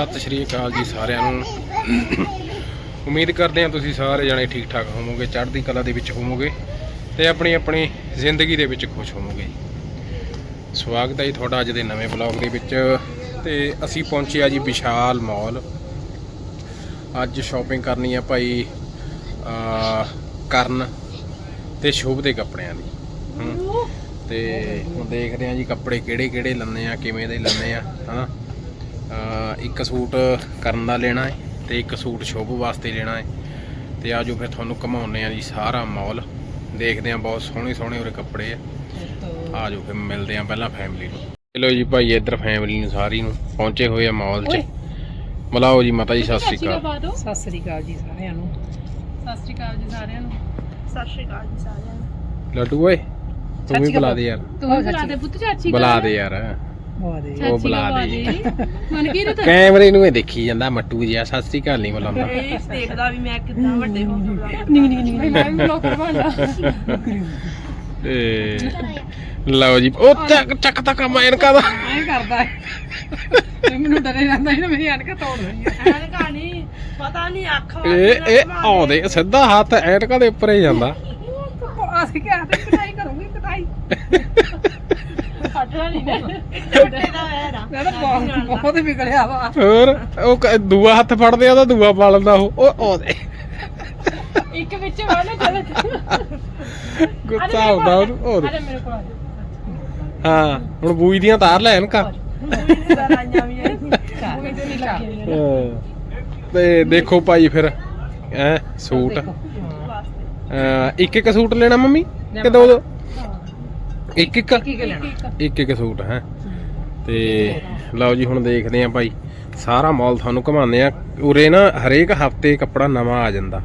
ਸਤਿ ਸ਼੍ਰੀ ਅਕਾਲ ਜੀ ਸਾਰਿਆਂ ਨੂੰ। ਉਮੀਦ ਕਰਦੇ ਹਾਂ ਤੁਸੀਂ ਸਾਰੇ ਜਣੇ ਠੀਕ ਠਾਕ ਹੋਵੋਗੇ ਚੜ੍ਹਦੀ ਕਲਾ ਦੇ ਵਿੱਚ ਹੋਵੋਗੇ ਤੇ ਆਪਣੀ ਆਪਣੀ ਜ਼ਿੰਦਗੀ ਦੇ ਵਿੱਚ ਖੁਸ਼ ਹੋਵੋਗੇ ਸਵਾਗਤ ਹੈ ਜੀ ਤੁਹਾਡਾ ਅੱਜ ਦੇ ਨਵੇਂ ਬਲੌਗ ਦੇ ਵਿੱਚ ਤੇ ਅਸੀਂ ਪਹੁੰਚੇ ਆ ਜੀ ਵਿਸ਼ਾਲ ਮਾਲ। ਅੱਜ ਸ਼ਾਪਿੰਗ ਕਰਨੀ ਆ ਭਾਈ ਕਰਨ ਤੇ ਸ਼ੁਭ ਦੇ ਕੱਪੜਿਆਂ ਦੀ। ਹਮ, ਤੇ ਹੁਣ ਦੇਖਦੇ ਆ ਜੀ ਕੱਪੜੇ ਕਿਹੜੇ ਕਿਹੜੇ ਲੰਨੇ ਆ ਕਿਵੇਂ ਦੇ ਲੰਨੇ ਆ ਹਨਾ? ਇੱਕ ਸੂਟ ਕਰਨ ਦਾ ਲੈਣਾ ਹੈ ਤੇ ਇੱਕ ਸੂਟ ਸ਼ੁਭ ਵਾਸਤੇ ਲੈਣਾ ਹੈ। ਤੇ ਆਜੋ ਫਿਰ ਤੁਹਾਨੂੰ ਘਮਾਉਨੇ ਆ ਜੀ ਸਾਰਾ ਮਾਲ ਦੇਖਦੇ ਆ ਬਹੁਤ ਸੋਹਣੇ ਸੋਹਣੇ ਉਰੇ ਕੱਪੜੇ ਆ। ਆਜੋ ਫਿਰ ਮਿਲਦੇ ਆ ਪਹਿਲਾਂ ਫੈਮਿਲੀ ਨੂੰ। ਚਲੋ ਜੀ ਭਾਈ ਇੱਧਰ ਫੈਮਿਲੀ ਨੂੰ ਸਾਰੀ ਨੂੰ ਪਹੁੰਚੇ ਹੋਏ ਆ ਮਾਲ 'ਚ। ਮਿਲਾਓ ਜੀ ਮਾਤਾ ਜੀ ਸਤਿ ਸ਼੍ਰੀ ਅਕਾਲ। ਸਤਿ ਸ੍ਰੀ ਅਕਾਲ ਜੀ ਸਾਰਿਆਂ ਨੂੰ। ਸਤਿ ਸ਼੍ਰੀ ਅਕਾਲ ਜੀ ਸਾਰਿਆਂ ਨੂੰ। ਸਤਿ ਸ਼੍ਰੀ ਅਕਾਲ ਜੀ ਸਾਰਿਆਂ ਨੂੰ। ਲੱਡੂ ਓਏ ਤੂੰ ਵੀ ਬੁਲਾ ਦੇ ਯਾਰ। ਤੂੰ ਵੀ ਬੁਲਾ ਦੇ। ਪੁੱਤ ਚਾਚੀ ਬੁਲਾ ਦੇ ਯਾਰ। ਬਹੁਤ ਦੇ ਉਹ ਬੁਲਾ ਦੇ ਮਨ ਕੀ ਰਤ ਕੈਮਰੇ ਨੂੰ ਇਹ ਦੇਖੀ ਜਾਂਦਾ ਮੱਟੂ ਜਿਹਾ ਸਤਿ ਸ਼੍ਰੀ ਅਕਾਲ ਨਹੀਂ ਬੁਲਾਉਂਦਾ। ਇਹ ਦੇਖਦਾ ਵੀ ਮੈਂ ਕਿੰਨਾ ਵੱਡੇ ਹੋ ਗਿਆ ਨਹੀਂ ਨਹੀਂ ਨਹੀਂ। ਮੈਂ ਵੀ ਬਲੌਗਰ ਬਣਦਾ ਤੇ ਲਓ ਜੀ ਉਹ ਚੱਕ ਚੱਕ ਤੱਕ ਮੈਨਕਾ ਦਾ। ਐਂ ਕਰਦਾ ਹੈ। ਇਹ ਮੈਨੂੰ ਡਰੇ ਜਾਂਦਾ ਸੀ ਨਾ ਮੇਰੀ ਅਣਕ ਤੋੜ ਰਹੀ ਹੈ। ਐਨ ਕਹਾਣੀ ਪਤਾ ਨਹੀਂ ਅੱਖ ਇਹ ਇਹ ਆਉਂਦੇ ਸਿੱਧਾ ਹੱਥ ਐਨਕਾ ਦੇ ਉੱਪਰ ਹੀ ਜਾਂਦਾ। ਅਸੀਂ ਕਿਹਾ ਤੇ ਕਟਾਈ ਕਰੂੰਗੀ ਕਟਾਈ। ਹਟਣਾ ਨਹੀਂ ਨਾ। ਛੋਟੇ ਦਾ ਵੈਰ ਆ ਮੈਂ ਤਾਂ ਬਹੁਤ ਬਹੁਤ ਵਿਗੜਿਆ ਵਾ। ਹੋਰ ਉਹ ਕ- ਦੂਆ ਹੱਥ ਫੜਦੇ ਆ ਤਾਂ ਦੂਆ ਪਾ ਲੈਂਦਾ ਉਹ। ਉਹ ਆਉਂਦੇ ਇੱਕ ਵਿੱਚ ਵਾ ਨਾ ਚੱਲ। ਗੁੱਸਾ ਆਉਂਦਾ ਉਹਨੂੰ। ਉਹ ਅਰੇ ਮੇਰੇ ਕੋਲ ਆ ਜਾ। ਹਾਂ ਹੁਣ ਬੂਈ ਦੀਆਂ ਤਾਰ ਲੈ ਐਨਕਾ ਵੀ ਉਹ ਤੇ ਨਹੀਂ ਲੱਗੀ ਹਾਂ। ਤੇ ਦੇਖੋ ਭਾਈ ਫਿਰ ਐ ਸੂਟ। ਅਹ ਇੱਕ ਇੱਕ ਸੂਟ ਲੈਣਾ ਮੰਮੀ? ਕਿ ਦੋ ਦੋ? ਇੱਕ ਇੱਕ ਕੀ ਕੀ ਲੈਣਾ। ਇੱਕ ਇੱਕ ਸੂਟ ਹੈ। ਤੇ ਲਓ ਜੀ ਹੁਣ ਦੇਖਦੇ ਆਂ ਭਾਈ। ਸਾਰਾ ਮਾਲ ਤੁਹਾਨੂੰ ਘਮਾਉਂਦੇ ਆ ਉਰੇ ਨਾ ਹਰੇਕ ਹਫ਼ਤੇ ਕੱਪੜਾ ਨਵਾਂ ਆ ਜਾਂਦਾ।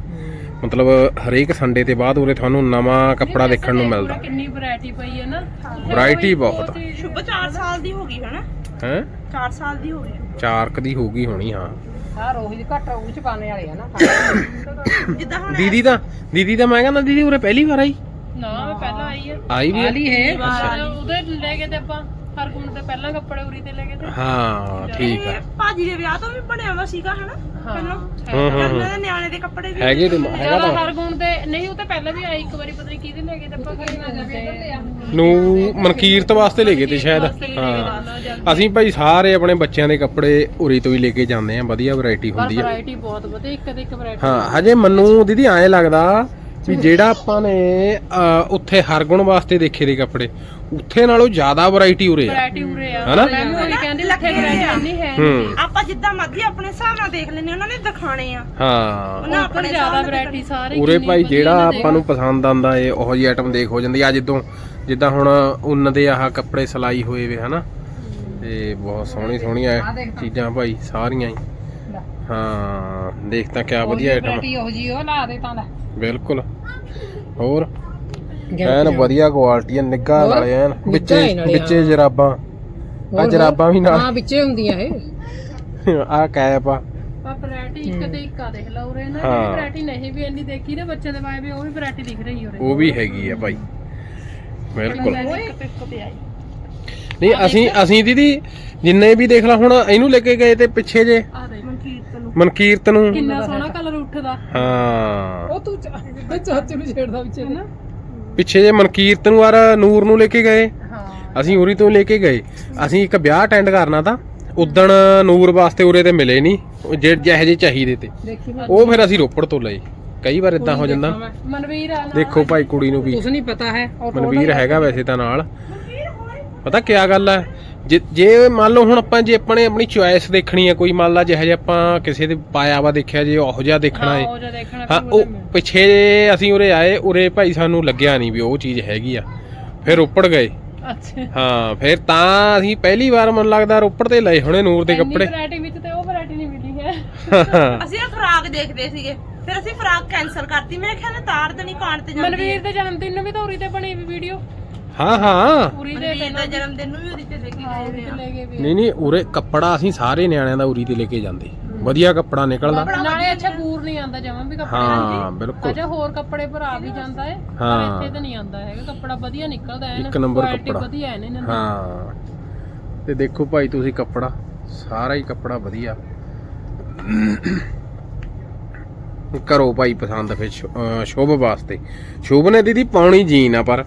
ਮਤਲਬ ਹਰੇਕ ਸੰਡੇ ਤੇ ਬਾਅਦ ਉਰੇ ਤੁਹਾਨੂੰ ਨਵਾਂ ਕੱਪੜਾ ਦੇਖਣ ਨੂੰ ਮਿਲਦਾ। ਕਿੰਨੀ ਵੈਰਾਈਟੀ ਪਈ ਹੈ ਨਾ। ਵੈਰਾਈਟੀ ਬਹੁਤ। ਸ਼ੁਭ 4 ਸਾਲ ਦੀ ਹੋ ਗਈ ਹੈ ਨਾ ਹੈ? 4 ਸਾਲ ਦੀ ਹੋ ਗਈ। ਚਾਰਕ ਦੀ ਹੋਊਗੀ ਹੋਣੀ ਹਾਂ। ਹਾਂ ਰੋਹੀ ਘੱਟ ਉਹ ਚ ਪਾਣੇ ਵਾਲੇ ਆ ਨਾ। ਜਿੱਦਾਂ ਹੁਣ ਦੀਦੀ ਤਾਂ ਦੀਦੀ ਤਾਂ ਮੈਂ ਕਹਿੰਦਾ ਦੀਦੀ ਉਰੇ ਪਹਿਲੀ ਵਾਰ ਆਈ? ਨਾ ਮੈਂ ਪਹਿਲਾਂ ਆਈ ਆ। ਆਈ ਵੀ ਆ? ਵਾਲੀ ਹੈ। ਉਹਦੇ ਲੈ ਗਏ ਤੇ ਆਪਾਂ ਹਰ ਗੁਣ ਤੇ ਪਹਿਲਾਂ ਕੱਪੜੇ ਉਰੀ ਤੇ ਲੈ ਗਏ ਤੇ। ਹਾਂ ਠੀਕ ਆ। ਭਾਜੀ ਦੇ ਵਿਆਹ ਤੋਂ ਵੀ ਬਣਿਆ ਵਾ ਸੀਗਾ ਹਨਾ? ਪਹਿਲਾਂ। ਹੂੰ ਹੂੰ ਹੂੰ। ਉਹਨਾਂ ਦੇ ਨਿਆਣੇ ਦੇ ਕੱਪੜੇ ਵੀ ਹੈਗੇ ਤੇ ਹੈਗਾ ਜ਼ਿਆਦਾ ਤਾਂ। ਹਰ ਗੁਣ ਤੇ ਨਹੀਂ ਉਹ ਤਾਂ ਪਹਿਲਾਂ ਵੀ ਆਈ ਇੱਕ ਵਾਰੀ ਪਤਾ ਨਹੀਂ ਕਿਹਦੇ ਲੈ ਗਏ ਤੇ ਆਪਾਂ ਕਿਹਦੇ ਨੂੰ ਮਨਕੀਰਤ ਵਾਸਤੇ ਲੈ ਗਏ ਤੇ ਸ਼ਾਇਦ। ਹਾਂ। ਅਸੀਂ ਭਾਈ ਸਾਰੇ ਆਪਣੇ ਬੱਚਿਆਂ ਦੇ ਕੱਪੜੇ ਉਰੀ ਤੋਂ ਹੀ ਲੈ ਕੇ ਜਾਂਦੇ ਆ ਵਧੀਆ ਵੈਰਾਈਟੀ ਪਰ ਹੁੰਦੀ ਆ। ਵੈਰਾਈਟੀ ਬਹੁਤ ਵਧੀਆ ਇੱਕ ਤੇ ਇੱਕ ਵੈਰਾਈਟੀ ਹਾਂ ਹਜੇ ਮੈਨੂੰ ਦੀਦੀ ਐਂ ਲੱਗਦਾ ਵੀ ਜਿਹੜਾ ਆਪਾਂ ਨੇ ਅਹ, ਉੱਥੇ ਹਰਗੁਣ ਵਾਸਤੇ ਦੇਖੇ ਦੇ ਕੱਪੜੇ ਉੱਥੇ ਨਾਲੋਂ ਜ਼ਿਆਦਾ ਵੈਰਾਈਟੀ ਉਰੇ ਆ। ਵੈਰਾਈਟੀ ਉਰੇ ਆ। ਹਨਾ? ਮੈਂ ਵੀ ਉਹੀ ਕਹਿੰਦੀ ਉੱਥੇ ਵੈਰਾਈਟੀ ਨਹੀਂ ਹੈ ਹੂੰ। ਆਪਾਂ ਜਿੱਦਾਂ ਮਰਜ਼ੀ ਆਪਣੇ ਹਿਸਾਬ ਨਾਲ ਦੇਖ ਲੈਨੇ ਉਹਨਾਂ ਨੇ ਦਿਖਾਣੇ ਆ। ਹਾਂ। ਉਹਨਾਂ ਆਪਣੇ ਜ਼ਿਆਦਾ ਹਿਸਾਬ ਨਾਲ ਵੈਰਾਈਟੀ ਸਾਰੇ ਉਰੇ ਭਾਈ ਜਿਹੜਾ ਆਪਾਂ ਨੂੰ ਪਸੰਦ ਆਂਦਾ ਏ ਉਹੋ ਜਿਹੀ ਆਈਟਮ ਦੇਖ ਹੋ ਜਾਂਦੀ ਆ। ਜਿੱਦੋਂ ਜਿੱਦਾਂ ਹੁਣ ਉੱਨ ਦੇ ਆਹ ਕੱਪੜੇ ਸਲਾਈ ਹੋਏ ਵੇ ਹਨਾ? ਤੇ ਬਹੁਤ ਸੋਹਣੀ ਸੋਹਣੀਆਂ ਚੀਜ਼ਾਂ ਭਾਈ ਸਾਰੀਆਂ ਹੀ। ਹਾਂ ਦੇਖ ਤਾਂ ਕਿਆ ਵਧੀਆ ਆਈਟਮ ਵੈਰਾਈਟੀ ਉਹ ਜੀ ਉਹ ਲਾ ਦੇ ਤਾਂ ਲੈ। ਬਿਲਕੁਲ। ਹੋਰ? ਐਨ ਵਧੀਆ ਕੁਆਲਿਟੀ ਨਿੱਘਾ ਹੋਰ? ਨਾਲੇ ਐਨ ਵਿੱਚੇ ਹੀ ਵਿੱਚੇ ਹਾਂ। ਜਰਾਬਾਂ। ਆ? ਜਰਾਬਾਂ ਵੀ ਨਾਲ। ਹਾਂ ਵਿੱਚੇ ਹੁੰਦੀਆਂ ਇਹ। ਆ ਕੈਪ ਆ। ਪਰ ਵੈਰਾਈਟੀ ਇੱਕ ਤੇ ਇੱਕ ਆ ਦੇਖ ਲਾ ਉਰੇ ਨਾ ਹਾਂ। ਵੈਰਾਈਟੀ ਨਹੀਂ ਵੀ ਇੰਨੀ ਦੇਖੀ ਨਾ ਬੱਚਿਆਂ ਦੇ ਪਾਏ ਵੀ ਉਹ ਵੀ ਵੈਰਾਈਟੀ ਦਿਖ ਰਹੀ ਉਰੇ। ਉਹ ਵੀ ਹੈਗੀ ਆ ਭਾਈ। ਬਿਲਕੁਲ। ਨਹੀਂ ਅਸੀਂ ਅਸੀਂ ਦੀਦੀ ਜਿੰਨੇ ਵੀ ਦੇਖ ਲਾ ਹੁਣ ਇਹਨੂੰ ਲੈ ਕੇ ਗਏ ਤੇ ਪਿੱਛੇ ਜੇ। ਮਨਕੀਰਤ ਨੂੰ। ਕਿੰਨਾ ਸੋਹਣਾ ਕਲਰ ਉੱਠਦਾ। ਹਾਂ। ਉਹ ਤੂੰ ਚਾਚੂ ਨੂੰ ਛੇੜਦਾ ਵਿੱਚ ਨਾ ਪਿੱਛੇ ਜੇ ਮਨਕੀਰਤ ਨੂੰ ਔਰ ਨੂਰ ਨੂੰ ਲੈ ਕੇ ਗਏ। ਹਾਂ। ਅਸੀਂ ਉਰੀ ਤੋਂ ਲੈ ਕੇ ਗਏ। ਅਸੀਂ ਇੱਕ ਵਿਆਹ ਅਟੈਂਡ ਕਰਨਾ ਤਾਂ ਉਦਣ ਨੂਰ ਵਾਸਤੇ ਉਰੇ ਤੇ ਮਿਲੇ ਨਹੀਂ ਜਿਹੇ ਜਿਹੇ ਚਾਹੀਦੇ ਤੇ। ਉਹ ਫਿਰ ਅਸੀਂ ਰੋਪੜ ਤੋਂ ਲਏ। ਕਈ ਵਾਰ ਇਦਾਂ ਹੋ ਜਾਂਦਾ। ਮਨਵੀਰ ਆ ਨਾ ਦੇਖੋ ਭਾਈ ਕੁੜੀ ਨੂੰ ਵੀ। ਕੁਛ ਨਹੀਂ ਪਤਾ ਹੈ। ਮਨਵੀਰ ਹੈਗਾ ਵੈਸੇ ਤਾਂ ਨਾਲ। ਪਤਾ ਕਿਆ ਗੱਲ ਹੈ? ਜੇ ਜੇ ਮੰਨ ਲਓ ਹੁਣ ਆਪਾਂ ਜੇ ਆਪਣੇ ਆਪਣੀ ਚੁਆਇਸ ਦੇਖਣੀ ਹੈ ਕੋਈ ਮੰਨ ਲਾ ਜਿਹੋ ਜਿਹਾ ਆਪਾਂ ਕਿਸੇ ਦੇ ਪਾਇਆ ਵਾ ਦੇਖਿਆ ਜੇ ਉਹੋ ਜਿਹਾ ਦੇਖਣਾ ਹੈ ਉਹ ਜਿਹਾ ਦੇਖਣਾ ਹਾਂ ਫਿਰ ਉਹ ਪਿੱਛੇ ਅਸੀਂ ਉਰੇ ਆਏ ਉਰੇ ਭਾਈ ਸਾਨੂੰ ਲੱਗਿਆ ਨਹੀਂ ਵੀ ਉਹ ਚੀਜ਼ ਹੈਗੀ ਆ। ਫਿਰ ਰੋਪੜ ਗਏ। ਅੱਛਾ। ਹਾਂ ਫਿਰ ਤਾਂ ਅਸੀਂ ਪਹਿਲੀ ਵਾਰ ਮਨ ਲੱਗਦਾ ਰੋਪੜ ਤੇ ਲਏ ਹੋਣੇ ਨੂਰ ਦੇ ਕੱਪੜੇ। ਵੈਰਾਈਟੀ ਵਿੱਚ ਤੇ ਉਹ ਵੈਰਾਈਟੀ ਨਹੀਂ ਮਿਲੀ ਹੈ। ਅਸੀਂ ਇਹ ਫਰਾਕ ਦੇਖਦੇ ਸੀਗੇ। ਫਿਰ ਅਸੀਂ ਫਰਾਕ ਕੈਨਸਲ ਕਰਤੀ। ਮੈਂ ਕਿਹਾ ਨਾ ਤਾਰ ਤੇ ਨਹੀਂ ਕਾਣ ਤੇ ਜਾਂਦੀ ਮਨਵੀਰ ਦੇ ਜਨਮ ਦਿਨ ਨੂੰ ਵੀ ਤਾਂ ਉਰੀ ਤੇ ਬਣੀ ਵੀ ਵੀਡੀਓ ਹਾਂ ਹਾਂ। ਉਰੀ ਦੇ ਜਨਮ ਦਿਨ ਨੂੰ ਵੀ ਉਹਦੀ ਤੇ ਲੈ ਗਏ ਵੀ ਨਹੀਂ ਨਹੀਂ ਉਰੇ ਕੱਪੜਾ ਅਸੀਂ ਸਾਰੇ ਨਿਆਣਿਆਂ ਦਾ ਉਰੀ ਤੇ ਲੈ ਕੇ ਜਾਂਦੇ। ਵਧੀਆ ਕੱਪੜਾ ਨਿਕਲਦਾ। ਨਾਲੇ ਅੱਛਾ ਬੂਰ ਨਹੀਂ ਆਂਦਾ ਜਮਾਂ ਵੀ ਕੱਪੜੇ ਹਾਂ ਬਿਲਕੁਲ। ਅਜਾ ਹੋਰ ਕੱਪੜੇ ਪਰ ਆ ਵੀ ਜਾਂਦਾ ਹੈ ਪਰ ਹਾਂ। ਇੱਥੇ ਤਾਂ ਨਹੀਂ ਆਂਦਾ ਹੈਗਾ। ਕੱਪੜਾ ਵਧੀਆ ਨਿਕਲਦਾ ਹੈ ਇੱਕ ਨੰਬਰ Quality ਕੱਪੜਾ। ਵਧੀਆ ਹੈ ਨਾ ਇਹਨਾਂ ਦੀ। ਹਾਂ। ਤੇ ਦੇਖੋ ਭਾਈ ਤੁਸੀਂ ਕੱਪੜਾ। ਸਾਰਾ ਹੀ ਕੱਪੜਾ ਵਧੀਆ। ਕਰੋ ਭਾਈ ਪਸੰਦ ਫਿਰ ਸ਼ੁ- ਅਹ ਸ਼ੁਭ ਵਾਸਤੇ। ਸ਼ੁਭ ਨੇ ਦੀਦੀ ਪਾਉਣੀ ਜੀਨ ਆ ਪਰ।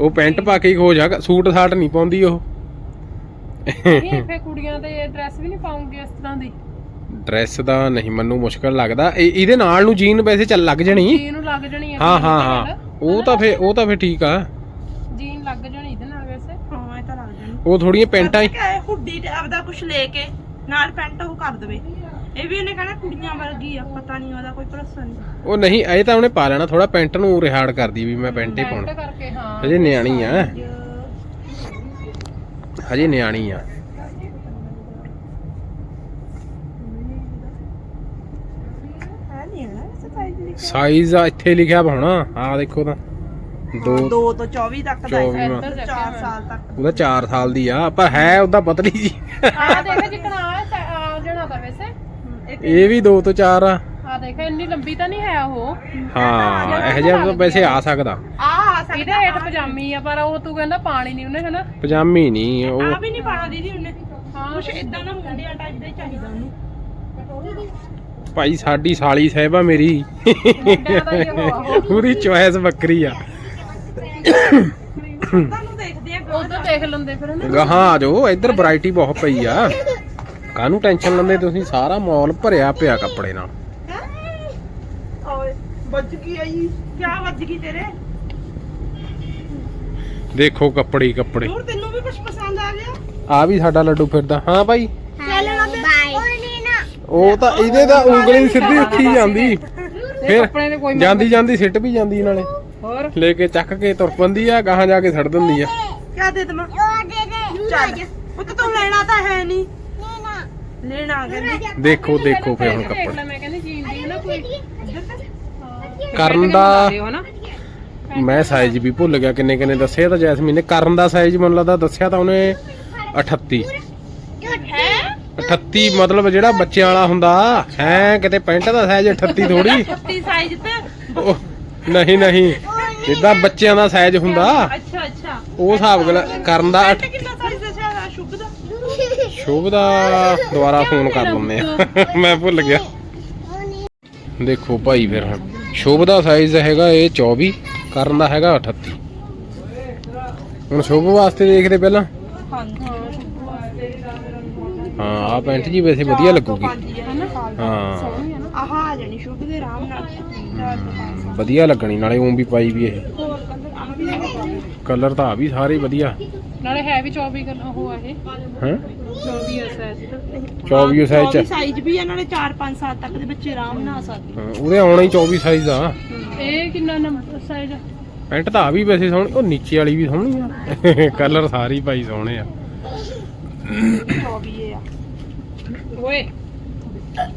ਉਹ ਪੈਂਟ ਪਾ ਕੇ ਹੀ ਖੋ ਜਾ ਸੂਟ ਸਾਟ ਨਹੀਂ ਪਾਉਂਦੀ ਉਹ। ਨਹੀਂ ਫੇ ਕੁੜੀਆਂ ਦੇ ਡਰੈਸ ਵੀ ਨਹੀਂ ਪਾਉਂਗੇ ਇਸ ਤਰ੍ਹਾਂ ਦੀ। ਡਰੈਸ ਦਾ ਨਹੀਂ ਮੈਨੂੰ ਮੁਸ਼ਕਲ ਲੱਗਦਾ। ਇਹ- ਇਹਦੇ ਨਾਲ ਨੂੰ ਜੀਨ ਵੈਸੇ ਚੱਲ ਲੱਗ ਜਣੀ। ਜੀਨ ਨੂੰ ਲੱਗ ਜਣੀ ਆ ਹਾਂ ਹਾਂ ਹਾਂ। ਉਹ ਤਾਂ ਫੇ ਉਹ ਤਾਂ ਫੇ ਠੀਕ ਆ। ਜੀਨ ਲੱਗ ਜਣੀ ਇਹਦੇ ਨਾਲ ਵੈਸੇ। ਹਾਂ ਇਹ ਤਾਂ ਲੱਗ ਜਾਣੀ। ਉਹ ਥੋੜੀਆਂ ਪੈਂਟਾਂ ਹੀ ਹੁੱਡੀ ਤੇ ਆਪਦਾ ਕੁਝ ਲੈ ਕੇ ਨਾਲ ਪੈਂਟ ਉਹ ਕਰ ਦਵੇ। ਇਹ ਵੀ ਉਹਨੇ ਕਹਿਣਾ ਕੁੜੀਆਂ ਵਰਗੀ ਆ ਪਤਾ ਨਹੀਂ ਉਹਦਾ ਕੋਈ ਭਰੋਸਾ ਨਹੀਂ। ਉਹ ਨਹੀਂ ਇਹ ਤਾਂ ਉਹਨੇ ਪਾ ਲੈਣਾ ਥੋੜਾ ਪੈਂਟ ਨੂੰ ਰਿਹਾੜ ਕਰਦੀ ਵੀ ਮੈਂ ਪੈਂਟ ਹੀ ਪੈਂਟ ਪਾਉਣਾ। ਕਰਕੇ ਹਾਂ। ਹਜੇ ਨਿਆਣੀ ਆ। ਹਜੇ ਨਿਆਣੀ ਆ। ਹੈ ਨਹੀਂ ਹੈ ਨਾ ਲਿਖਿਆ? ਸਾਈਜ਼ ਆ ਇੱਥੇ ਲਿਖਿਆ ਵਾ ਹੋਣਾ। ਆ ਦੇਖੋ ਤਾਂ। ਦੋ 2 ਤੋਂ 24 ਤੱਕ ਦਾ 24 ਹੈ। ਵਾਂ। ਇੱਧਰ 4 ਸਾਲ ਤੱਕ। ਉਹਦਾ 4 ਸਾਲ ਦੀ ਆ। ਪਰ ਹੈ ਉਹਦਾ ਪਤਲੀ ਜੀ। ਆ ਦੇਖ ਜਿਕਣਾ ਆ ਆ ਜਣਾ ਤਾਂ ਵੈਸੇ। ਇਹ ਵੀ 2 ਤੋਂ 4 ਆ। ਆ ਦੇਖ ਇੰਨੀ ਲੰਬੀ ਤਾਂ ਨਹੀਂ ਹੈ ਉਹ। ਹਾਂ ਇਹ ਜਿਹਾ ਤਾਂ ਵੈਸੇ ਆ। ਸਕਦਾ। ਆ ਆ ਇਹਦੇ ਸਕਦਾ ਹੇਠ ਪਜਾਮੀ ਆ ਪਰ ਉਹ ਤੂੰ ਕਹਿੰਦਾ ਪਾਣੀ ਨਹੀਂ ਉਹਨੇ ਹਨਾ? ਪਜਾਮੀ ਨਹੀਂ ਉਹ ਆ ਵੀ ਨਹੀਂ ਪਾਣਾ ਦੀਦੀ ਉਹਨੇ। ਹਾਂ। ਕੁਛ ਇਦਾਂ ਦਾ ਮੁੰਡਿਆ ਟਾਈਪ ਦਾ ਹੀ ਚਾਹੀਦਾ ਉਹਨੂੰ। ਭਾਈ ਸਾਡੀ ਸਾਲੀ ਸਾਹਿਬਾ ਮੇਰੀ। ਹੀ ਉਹ ਉਹ ਉਹਦੀ ਚੋਇਸ ਬੱਕਰੀ ਆ। ਤੁਹਾਨੂੰ ਦੇਖਦੇ ਆ ਉਧਰ ਦੇਖ ਲੈਂਦੇ ਫਿਰ ਹਨਾ? ਗਾਹਾਂ ਆ ਜਾਓ ਇੱਧਰ ਵੈਰਾਈਟੀ ਬਹੁਤ ਪਈ ਆ। ਕਾਹਨੂੰ ਟੈਨਸ਼ਨ ਲੈਂਦੇ ਤੁਸੀਂ? ਸਾਰਾ ਮਾਲ ਭਰਿਆ ਪਿਆ ਕੱਪੜੇ ਨਾਲ। ਓਏ ਵੱਜ ਗਈ ਆਈ ਕੀ ਵੱਜ ਗਈ ਤੇਰੇ? ਦੇਖੋ ਕੱਪੜੇ ਹੀ ਕੱਪੜੇ। ਹੋਰ ਤੈਨੂੰ ਵੀ ਕੁਝ ਪਸੰਦ ਆ ਗਿਆ? ਆ ਵੀ ਸਾਡਾ ਲੱਡੂ ਫਿਰਦਾ। ਹਾਂ ਭਾਈ। ਉਹ ਤਾਂ ਇਹਦੇ ਤਾਂ ਉਂਗਲੀ ਸਿੱਧੀ ਉੱਠੀ ਜਾਂਦੀ। ਫਿਰ ਕੱਪੜੇ ਦੇ ਕੋਈ ਜਾਂਦੀ ਜਾਂਦੀ ਸਿੱਟ ਵੀ ਜਾਂਦੀ ਨਾਲੇ। ਹੋਰ? ਲੈ ਕੇ ਚੱਕ ਕੇ ਤੁਰ ਪੰਦੀ ਆ ਗਾਹਾਂ ਜਾ ਕੇ ਛੱਡ ਦਿੰਦੀ ਆ। ਕਿਆ ਦੇ ਦਮਾ ਚੱਲ। ਪੁੱਤ ਤੂੰ ਲੈਣਾ ਤਾਂ ਹੈ ਨਹੀਂ ਲੈਣਾ ਕਹਿੰਦੀ ਦੇਖੋ ਦੇਖੋ ਫਿਰ ਹੁਣ ਕੱਪੜੇ ਲੈ ਮੈਂ ਕਹਿੰਦੀ ਜੀਨ ਦੀ ਹਨਾ ਕੋਈ ਕਰਨ ਦਾ ਮੈਂ ਸਾਈਜ਼ ਵੀ ਭੁੱਲ ਗਿਆ ਕਿੰਨੇ ਕਿੰਨੇ ਦੱਸਿਆ ਤਾਂ ਜੈਸਮੀਨ ਨੇ। ਕਰਨ ਦਾ ਸਾਈਜ਼ ਮੈਨੂੰ ਲੱਗਦਾ ਦੱਸਿਆ ਤਾਂ ਉਹਨੇ 38 ਹੈ 38 ਮਤਲਬ ਜਿਹੜਾ ਬੱਚਿਆਂ ਵਾਲਾ ਹੁੰਦਾ ਹੈ ਕਿਤੇ ਪੈਂਟ ਦਾ ਸਾਈਜ਼ 38 ਥੋੜੀ 36 ਸਾਈਜ਼ ਤੇ ਉਹ ਨਹੀਂ ਨਹੀਂ। ਜਿੱਦਾਂ ਬੱਚਿਆਂ ਦਾ ਸਾਈਜ਼ ਹੁੰਦਾ ਅੱਛਾ ਅੱਛਾ। ਉਹ ਹਿਸਾਬ ਕਰਨ ਦਾ ਪੈਂਟ ਕਿੰਨਾ ਸਾਈਜ਼ ਦੱਸਿਆ ਸ਼ੁਭ ਦਾ ਸ਼ੁਭ ਦਾ ਦੁਬਾਰਾ ਫੋਨ ਕਰ ਲੈਂਦੇ ਆ। ਮੈਂ ਭੁੱਲ ਗਿਆ। ਦੇਖੋ ਭਾਈ ਫਿਰ ਹੁਣ। ਸ਼ੁਭ ਦਾ ਸਾਈਜ਼ ਹੈਗਾ ਇਹ 24 ਕਰਨ ਦਾ ਹੈਗਾ 38 ਹੁਣ ਸ਼ੁਭ ਵਾਸਤੇ ਦੇਖਦੇ ਪਹਿਲਾਂ। ਹਾਂ ਆ ਪੈਂਟ ਜੀ ਵੈਸੇ ਵਧੀਆ ਲੱਗੂਗੀ। ਹਾਂ। ਆਹ ਆ ਜਾਣੀ ਸ਼ੁਭ ਦੇ ਆਰਾਮ ਨਾਲ। ਵਧੀਆ ਲੱਗਣੀ ਨਾਲੇ ਉਹ ਵੀ ਪਾਈ ਵੀ ਇਹ। ਕਲਰ ਤਾਂ ਆ ਵੀ ਸਾਰੇ ਵਧੀਆ। ਨਾਲੇ ਹੈ ਵੀ 24 ਕਰ ਉਹ ਆ ਇਹ। ਹਾਂ? 24 ਐ ਸਾਈਜ਼ ਦਾ 24 ਸਾਈਜ਼ ਚ। ਸਾਈਜ਼ ਵੀ ਆ ਨਾਲੇ 4-5 ਸਾਲ ਤੱਕ ਦੇ ਬੱਚੇ ਆਰਾਮ ਨਾਲ ਆ ਸਕਦੇ ਹਾਂ, ਉਹਦੇ ਆਉਣਾ ਹੀ 24 ਸਾਈਜ਼ ਦਾ ਇਹ ਕਿੰਨਾ ਨੰਬਰ ਸਾਈਜ਼ ਪੈਂਟ ਤਾਂ ਆ ਵੀ ਵੈਸੇ ਸੋਹਣੀ ਉਹ ਨੀਚੇ ਵਾਲੀ ਵੀ ਸੋਹਣੀ ਆ। ਕਲਰ ਸਾਰੀ ਭਾਈ ਸੋਹਣੇ ਆ। 24 ਇਹ ਆ। ਓਏ।